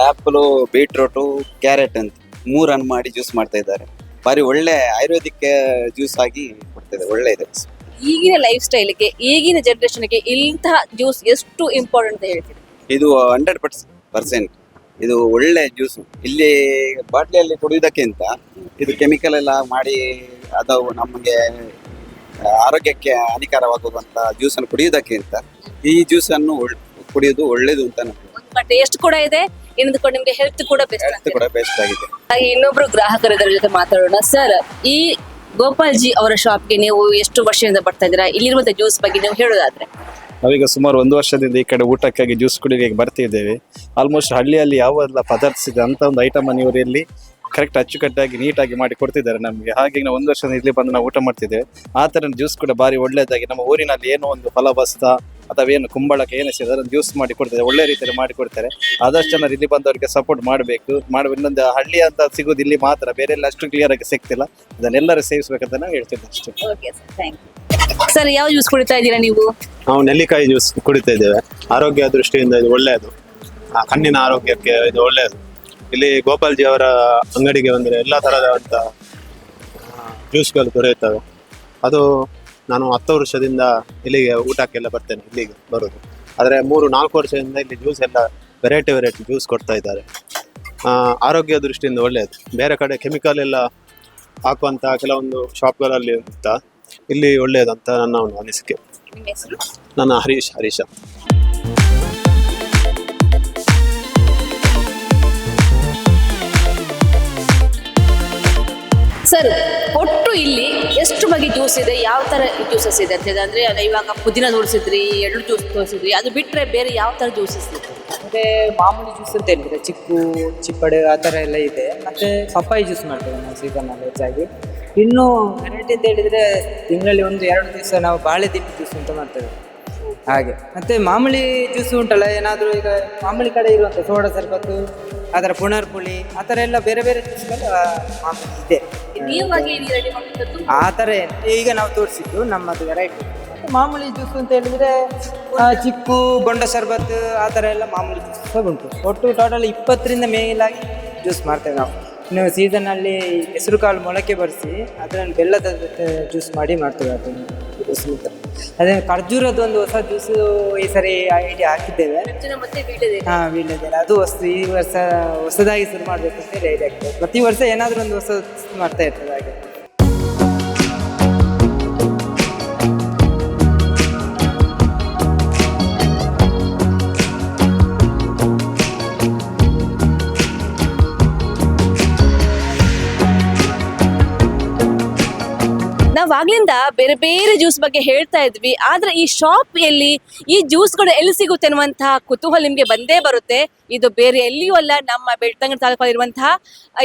ಆ್ಯಪಲು ಬೀಟ್ರೂಟು ಕ್ಯಾರೆಟ್ ಅಂತ ಮೂರನ್ನು ಮಾಡಿ ಜ್ಯೂಸ್ ಮಾಡ್ತಾ ಇದ್ದಾರೆ. ಭಾರಿ ಒಳ್ಳೆ ಆಯುರ್ವೇದಿಕ್ ಜ್ಯೂಸ್ ಆಗಿ ಕೊಡ್ತಿದೆ ಒಳ್ಳೆ ಇದೆ. ಈಗಿನ ಲೈಫ್ ಸ್ಟೈಲ್ಗೆ ಈಗಿನ ಜನರೇಷನ್ಗೆ ಇಂತಹ ಜ್ಯೂಸ್ ಎಷ್ಟು ಇಂಪಾರ್ಟೆಂಟ್ ಅಂತ ಹೇಳ್ತೀರಿ? ಇದು ಹಂಡ್ರೆಡ್ ಪರ್ಸೆಂಟ್ ಇದು ಒಳ್ಳೆ ಜ್ಯೂಸ್ ಇಲ್ಲಿ ಬಾಟ್ಲಿಯಲ್ಲಿ ಕುಡಿಯೋದಕ್ಕಿಂತ ಇದು ಕೆಮಿಕಲ್ ಎಲ್ಲ ಮಾಡಿ ಅದು ನಮಗೆ ಆರೋಗ್ಯಕ್ಕೆ ಹಾನಿಕರವಾಗುವಂಥ ಜ್ಯೂಸನ್ನು ಕುಡಿಯೋದಕ್ಕಿಂತ ಈ ಜ್ಯೂಸನ್ನು ಕುಡಿಯೋದು ಒಳ್ಳೇದು ಅಂತ ನಮ್ಗೆ ಟೇಸ್ಟ್ ಕೂಡ ಇದೆ ಇನ್ನೊಂದು ನಿಮ್ಗೆ ಹೆಲ್ತ್ ಕೂಡ ಬೆಸ್ಟ್ ಕೂಡ ಬೆಸ್ಟ್ ಆಗಿದೆ. ಹಾಗೆ ಇನ್ನೊಬ್ರು ಗ್ರಾಹಕರ ಇದರ ಜೊತೆ ಮಾತಾಡೋಣ. ಸರ್ ಈ ಗೋಪಾಲ್ ಜಿ ಅವರ ಶಾಪ್ಗೆ ನೀವು ಎಷ್ಟು ವರ್ಷದಿಂದ ಬರ್ತಾ ಇದ್ದೀರಾ? ಇಲ್ಲಿರುವಂತ ಜ್ಯೂಸ್ ಬಗ್ಗೆ ನೀವು ಹೇಳೋದಾದ್ರೆ. ನಾವೀಗ ಸುಮಾರು ಒಂದು ವರ್ಷದಿಂದ ಈ ಕಡೆ ಊಟಕ್ಕಾಗಿ ಜ್ಯೂಸ್ ಕುಡಿಯೋಕ್ಕೆ ಬರ್ತಿದ್ದೇವೆ. ಆಲ್ಮೋಸ್ಟ್ ಹಳ್ಳಿಯಲ್ಲಿ ಯಾವೆಲ್ಲ ಪದಾರ್ಥ ಇದೆ ಅಂತ ಒಂದು ಐಟಮ್ ಅನ್ನು ಇವರು ಇಲ್ಲಿ ಕರೆಕ್ಟ್ ಅಚ್ಚುಕಟ್ಟಾಗಿ ನೀಟಾಗಿ ಮಾಡಿ ಕೊಡ್ತಿದ್ದಾರೆ ನಮಗೆ. ಹಾಗೆ ನಾವು ಒಂದು ವರ್ಷದಿಂದ ಇಲ್ಲಿ ಬಂದು ನಾವು ಊಟ ಮಾಡ್ತಿದ್ದೇವೆ. ಆ ಥರ ಜ್ಯೂಸ್ ಕೂಡ ಭಾರಿ ಒಳ್ಳೆಯದಾಗಿ ನಮ್ಮ ಊರಿನಲ್ಲಿ ಏನೋ ಒಂದು ಫಲವಸ್ತ ಅಥವಾ ಏನು ಕುಂಬಳಕ್ಕೆ ಏನು ಸಿಗುತ್ತೆ ಅದನ್ನು ಜ್ಯೂಸ್ ಮಾಡಿ ಕೊಡ್ತಾರೆ ಒಳ್ಳೆ ರೀತಿಯಲ್ಲಿ ಮಾಡಿ ಕೊಡ್ತಾರೆ. ಆದಷ್ಟು ಜನರು ಇಲ್ಲಿ ಬಂದವರಿಗೆ ಸಪೋರ್ಟ್ ಮಾಡಬೇಕು. ಮಾಡಿ ಇನ್ನೊಂದು ಹಳ್ಳಿ ಅಂತ ಸಿಗೋದು ಇಲ್ಲಿ ಮಾತ್ರ. ಬೇರೆ ಎಲ್ಲ ಅಷ್ಟು ಕ್ಲಿಯರ್ ಆಗಿ ಸಿಗ್ತಿಲ್ಲ. ಅದನ್ನೆಲ್ಲರೂ ಸೇವಿಸ್ಬೇಕಂತ ನಾವು ಹೇಳ್ತಿದ್ದೆ ಅಷ್ಟೇ. Okay sir thank you sir ಯಾವ ಜ್ಯೂಸ್ ಕುಡಿತಾ ಇದ್ದೀರಾ ನೀವು? ನಾವು ನೆಲ್ಲಿಕಾಯಿ ಜ್ಯೂಸ್ ಕುಡಿತಾ ಇದ್ದೇವೆ. ಆರೋಗ್ಯ ದೃಷ್ಟಿಯಿಂದ ಇದು ಒಳ್ಳೆಯದು. ಆ, ಕಣ್ಣಿನ ಆರೋಗ್ಯಕ್ಕೆ ಇದು ಒಳ್ಳೆಯದು. ಇಲ್ಲಿ ಗೋಪಾಲ್ಜಿ ಅವರ ಅಂಗಡಿಗೆ ಬಂದರೆ ಎಲ್ಲ ಥರದಂಥ ಜ್ಯೂಸ್ಗಳು ದೊರೆಯುತ್ತವೆ. ಅದು ನಾನು ಹತ್ತು ವರ್ಷದಿಂದ ಇಲ್ಲಿಗೆ ಊಟಕ್ಕೆಲ್ಲ ಬರ್ತೇನೆ ಇಲ್ಲಿಗೆ ಬರೋದು. ಆದರೆ ಮೂರು ನಾಲ್ಕು ವರ್ಷದಿಂದ ಇಲ್ಲಿ ಜ್ಯೂಸ್ ಎಲ್ಲ ವೆರೈಟಿ ವೆರೈಟಿ ಜ್ಯೂಸ್ ಕೊಡ್ತಾ ಇದ್ದಾರೆ. ಆರೋಗ್ಯ ದೃಷ್ಟಿಯಿಂದ ಒಳ್ಳೆಯದು ಬೇರೆ ಕಡೆ ಕೆಮಿಕಲ್ ಎಲ್ಲ ಹಾಕುವಂಥ ಕೆಲವೊಂದು ಶಾಪ್ಗಳಲ್ಲಿ ಅಂತ ಇಲ್ಲಿ ಒಳ್ಳೆಯದಂತ ನನ್ನ ಒಂದು ಅನಿಸಿಕೆ. ನನ್ನ ಹರೀಶ್ ಹರೀಶ. ಸರ್, ಒಟ್ಟು ಇಲ್ಲಿ ಎಷ್ಟು ಬಗೆ ಜ್ಯೂಸ್ ಇದೆ? ಯಾವ ಥರ ಜ್ಯೂಸಸ್ ಇದೆ ಅಂತ ಹೇಳಿದ್ರೆ ಅದೇ ಇವಾಗ ಪುದೀನ ತೋರಿಸಿದ್ರಿ ಎಳ್ಳು ಜ್ಯೂಸ್ ತೋರಿಸಿದ್ರಿ ಅದು ಬಿಟ್ಟರೆ ಬೇರೆ ಯಾವ ಥರ ಜ್ಯೂಸಸ್ ಇದೆ? ಮತ್ತೆ ಮಾಮೂಲಿ ಜ್ಯೂಸ್ ಅಂತ ಹೇಳಿದ್ರೆ ಚಿಕ್ಕು, ಚಿಪ್ಪಡೆ, ಆ ಥರ ಎಲ್ಲ ಇದೆ. ಮತ್ತೆ ಪಪ್ಪಾಯಿ ಜ್ಯೂಸ್ ಮಾಡ್ತೇವೆ ನಾವು ಸೀಸನಲ್ಲಿ ಹೆಚ್ಚಾಗಿ. ಇನ್ನು ವೆರೈಟಿ ಅಂತ ಹೇಳಿದ್ರೆ ತಿಂಗಳಲ್ಲಿ ಒಂದು ಎರಡು ದಿವಸ ನಾವು ಬಾಳೆ ದಿಟ್ಟು ಜ್ಯೂಸ್ ಅಂತ ಮಾಡ್ತೇವೆ. ಹಾಗೆ. ಮತ್ತೆ ಮಾಮೂಲಿ ಜ್ಯೂಸ್ ಉಂಟಲ್ಲ, ಏನಾದರೂ ಈಗ ಮಾಮೂಲಿ ಕಡೆ ಇರುವಂಥ ಸೋಡಾ, ಸರ್ಬತ್ತು ಅದರ ಪುನರ್ಪುಳಿ ಆ ಥರ ಎಲ್ಲ ಬೇರೆ ಬೇರೆ ಜ್ಯೂಸ್ಗಳು ಮಾಮೂಲಿ ಇದೆ. ಆ ಥರ ಈಗ ನಾವು ತೋರಿಸಿದ್ದು ನಮ್ಮದು ವೆರೈಟಿ ಮಾಮೂಲಿ ಜ್ಯೂಸ್ ಅಂತ ಹೇಳಿದ್ರೆ ಚಿಕ್ಕು ಬೊಂಡ ಶರ್ಬತ್ ಆ ಥರ ಎಲ್ಲ ಮಾಮೂಲಿ ಜ್ಯೂಸ್ ಉಂಟು. ಒಟ್ಟು ಟೋಟಲ್ ಇಪ್ಪತ್ತರಿಂದ ಮೇಲಾಗಿ ಜ್ಯೂಸ್ ಮಾಡ್ತೇವೆ ನಾವು. ಇನ್ನು ಸೀಸನಲ್ಲಿ ಹೆಸರು ಕಾಳು ಮೊಳಕೆ ಬರೆಸಿ ಅದರಲ್ಲಿ ಬೆಲ್ಲದ ಜ್ಯೂಸ್ ಮಾಡಿ ಮಾಡ್ತೇವೆ ಅದನ್ನು. ಅದೇ ಖರ್ಜೂರದ್ದು ಒಂದು ಹೊಸ ಜ್ಯೂಸು ಈ ಸರಿ ಐಡಿಯಾ ಹಾಕಿದ್ದೇವೆ. ಹಾಂ ವೀಳ್ಯದೆಲೆ ಅದು ಹೊಸ ಈ ವರ್ಷ ಹೊಸದಾಗಿ ಶುರು ಮಾಡಬೇಕು ಅಂತ ಹೇಳಿ ಐಡಿಯಾ ಆಗ್ತದೆ ಪ್ರತಿ ವರ್ಷ ಏನಾದರೂ ಒಂದು ಹೊಸ ಮಾಡ್ತಾ ಇರ್ತದೆ ಹಾಗೆ. ಆಗ್ಲಿಂದ ಬೇರೆ ಬೇರೆ ಜ್ಯೂಸ್ ಬಗ್ಗೆ ಹೇಳ್ತಾ ಇದ್ವಿ. ಆದ್ರೆ ಈ ಶಾಪ್ ಎಲ್ಲಿ ಈ ಜ್ಯೂಸ್ಗಳು ಎಲ್ಲಿ ಸಿಗುತ್ತೆ ಅನ್ನುವಂತಹ ಕುತೂಹಲ ನಿಮ್ಗೆ ಬಂದೇ ಬರುತ್ತೆ. ಇದು ಬೇರೆ ಎಲ್ಲಿಯೂ ಅಲ್ಲ, ನಮ್ಮ ಬೆಳ್ತಂಗಡಿ ತಾಲೂಕಲ್ಲಿ ಇರುವಂತಹ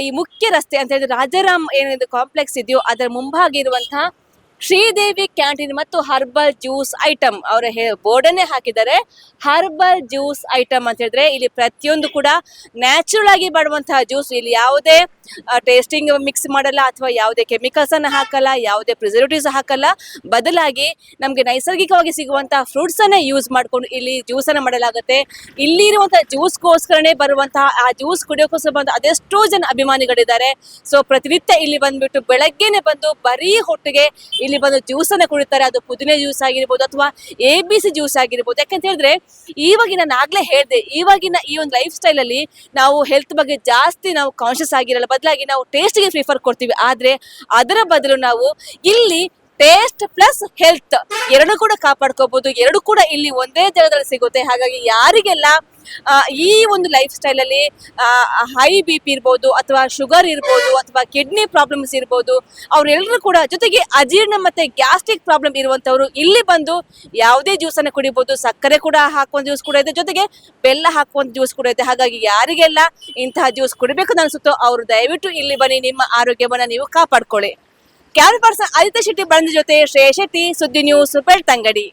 ಈ ಮುಖ್ಯ ರಸ್ತೆ ಅಂತ ಹೇಳಿದ್ರೆ ರಾಜಾರಾಮ್ ಏನಿದೆ ಕಾಂಪ್ಲೆಕ್ಸ್ ಇದೆಯೋ ಅದರ ಮುಂಭಾಗ ಇರುವಂತಹ ಶ್ರೀದೇವಿ ಕ್ಯಾಂಟೀನ್ ಮತ್ತು ಹರ್ಬಲ್ ಜ್ಯೂಸ್ ಐಟಮ್ ಅವರ ಬೋರ್ಡನ್ನೇ ಹಾಕಿದ್ದಾರೆ. ಹರ್ಬಲ್ ಜ್ಯೂಸ್ ಐಟಮ್ ಅಂತ ಹೇಳಿದ್ರೆ ಇಲ್ಲಿ ಪ್ರತಿಯೊಂದು ಕೂಡ ನ್ಯಾಚುರಲ್ ಆಗಿ ಮಾಡುವಂತಹ ಜ್ಯೂಸ್. ಇಲ್ಲಿ ಯಾವುದೇ ಟೇಸ್ಟಿಂಗ್ ಮಿಕ್ಸ್ ಮಾಡಲ್ಲ ಅಥವಾ ಯಾವುದೇ ಕೆಮಿಕಲ್ಸ್ ಅನ್ನ ಹಾಕಲ್ಲ, ಯಾವುದೇ ಪ್ರಿಸರ್ವೇಟಿವ್ಸ್ ಹಾಕಲ್ಲ. ಬದಲಾಗಿ ನಮಗೆ ನೈಸರ್ಗಿಕವಾಗಿ ಸಿಗುವಂತಹ ಫ್ರೂಟ್ಸ್ ಅನ್ನೇ ಯೂಸ್ ಮಾಡ್ಕೊಂಡು ಇಲ್ಲಿ ಜ್ಯೂಸ್ ಅನ್ನ ಮಾಡಲಾಗುತ್ತೆ. ಇಲ್ಲಿ ಇರುವಂತಹ ಜ್ಯೂಸ್ಗೋಸ್ಕರನೇ ಬರುವಂತಹ ಆ ಜ್ಯೂಸ್ ಕುಡಿಯೋಕೋಸ್ಕರ ಬಂದ ಅದೆಷ್ಟೋ ಜನ ಅಭಿಮಾನಿಗಳಿದ್ದಾರೆ. ಸೊ ಪ್ರತಿನಿತ್ಯ ಇಲ್ಲಿ ಬಂದ್ಬಿಟ್ಟು ಬೆಳಗ್ಗೆನೆ ಬಂದು ಬರೀ ಹೊಟ್ಟಿಗೆ ಇಲ್ಲಿ ಬಂದು ಜ್ಯೂಸ್ ಅನ್ನ ಕುಡಿತಾರೆ, ಅದು ಪುದೀನೆ ಜ್ಯೂಸ್ ಆಗಿರ್ಬೋದು ಅಥವಾ ಎ ಬಿ ಸಿ ಜ್ಯೂಸ್ ಆಗಿರ್ಬೋದು. ಯಾಕಂತ ಹೇಳಿದ್ರೆ ಇವಾಗಿನ ಆಗ್ಲೇ ಹೇಳಿದೆ ಇವಾಗಿನ ಈ ಒಂದು ಲೈಫ್ ಸ್ಟೈಲ್ ಅಲ್ಲಿ ನಾವು ಹೆಲ್ತ್ ಬಗ್ಗೆ ಜಾಸ್ತಿ ನಾವು ಕಾನ್ಶಿಯಸ್ ಆಗಿರಲ್ಲ. ಬದಲಾಗಿ ನಾವು ಟೇಸ್ಟ್ಗೆ ಪ್ರಿಫರ್ ಕೊಡ್ತೀವಿ. ಆದ್ರೆ ಅದರ ಬದಲು ನಾವು ಇಲ್ಲಿ ಟೇಸ್ಟ್ ಪ್ಲಸ್ ಹೆಲ್ತ್ ಎರಡು ಕೂಡ ಕಾಪಾಡ್ಕೋಬಹುದು ಎರಡು ಕೂಡ ಇಲ್ಲಿ ಒಂದೇ ಜಾಗದಲ್ಲಿ ಸಿಗುತ್ತೆ. ಹಾಗಾಗಿ ಯಾರಿಗೆಲ್ಲ ಈ ಒಂದು ಲೈಫ್ ಸ್ಟೈಲ್ ಅಲ್ಲಿ ಹೈ ಬಿ ಪಿ ಇರ್ಬೋದು, ಅಥವಾ ಶುಗರ್ ಇರ್ಬೋದು, ಅಥವಾ ಕಿಡ್ನಿ ಪ್ರಾಬ್ಲಮ್ಸ್ ಇರ್ಬೋದು ಅವರೆಲ್ಲರೂ ಕೂಡ ಜೊತೆಗೆ ಅಜೀರ್ಣ ಮತ್ತೆ ಗ್ಯಾಸ್ಟ್ರಿಕ್ ಪ್ರಾಬ್ಲಮ್ ಇರುವಂತವ್ರು ಇಲ್ಲಿ ಬಂದು ಯಾವುದೇ ಜ್ಯೂಸ್ ಕುಡಿಬೋದು, ಸಕ್ಕರೆ ಕೂಡ ಹಾಕುವಂತ ಜ್ಯೂಸ್ ಕೂಡ ಇದೆ, ಜೊತೆಗೆ ಬೆಲ್ಲ ಹಾಕುವಂತ ಜ್ಯೂಸ್ ಕೂಡ ಇದೆ. ಹಾಗಾಗಿ ಯಾರಿಗೆಲ್ಲ ಇಂತಹ ಜ್ಯೂಸ್ ಕುಡಿಬೇಕು ಅನ್ಸುತ್ತೋ ಅವರು ದಯವಿಟ್ಟು ಇಲ್ಲಿ ಬನ್ನಿ, ನಿಮ್ಮ ಆರೋಗ್ಯವನ್ನ ನೀವು ಕಾಪಾಡ್ಕೊಳ್ಳಿ. ಕ್ಯಾಮರಾ ಪರ್ಸನ್ ಆದಿತ್ಯ ಶೆಟ್ಟಿ ಬಂದ ಜೊತೆ ಶ್ರೇಯ ಶೆಟ್ಟಿ, ಸುದ್ದಿ ನ್ಯೂಸ್ ಬೆಳ್ತಂಗಡಿ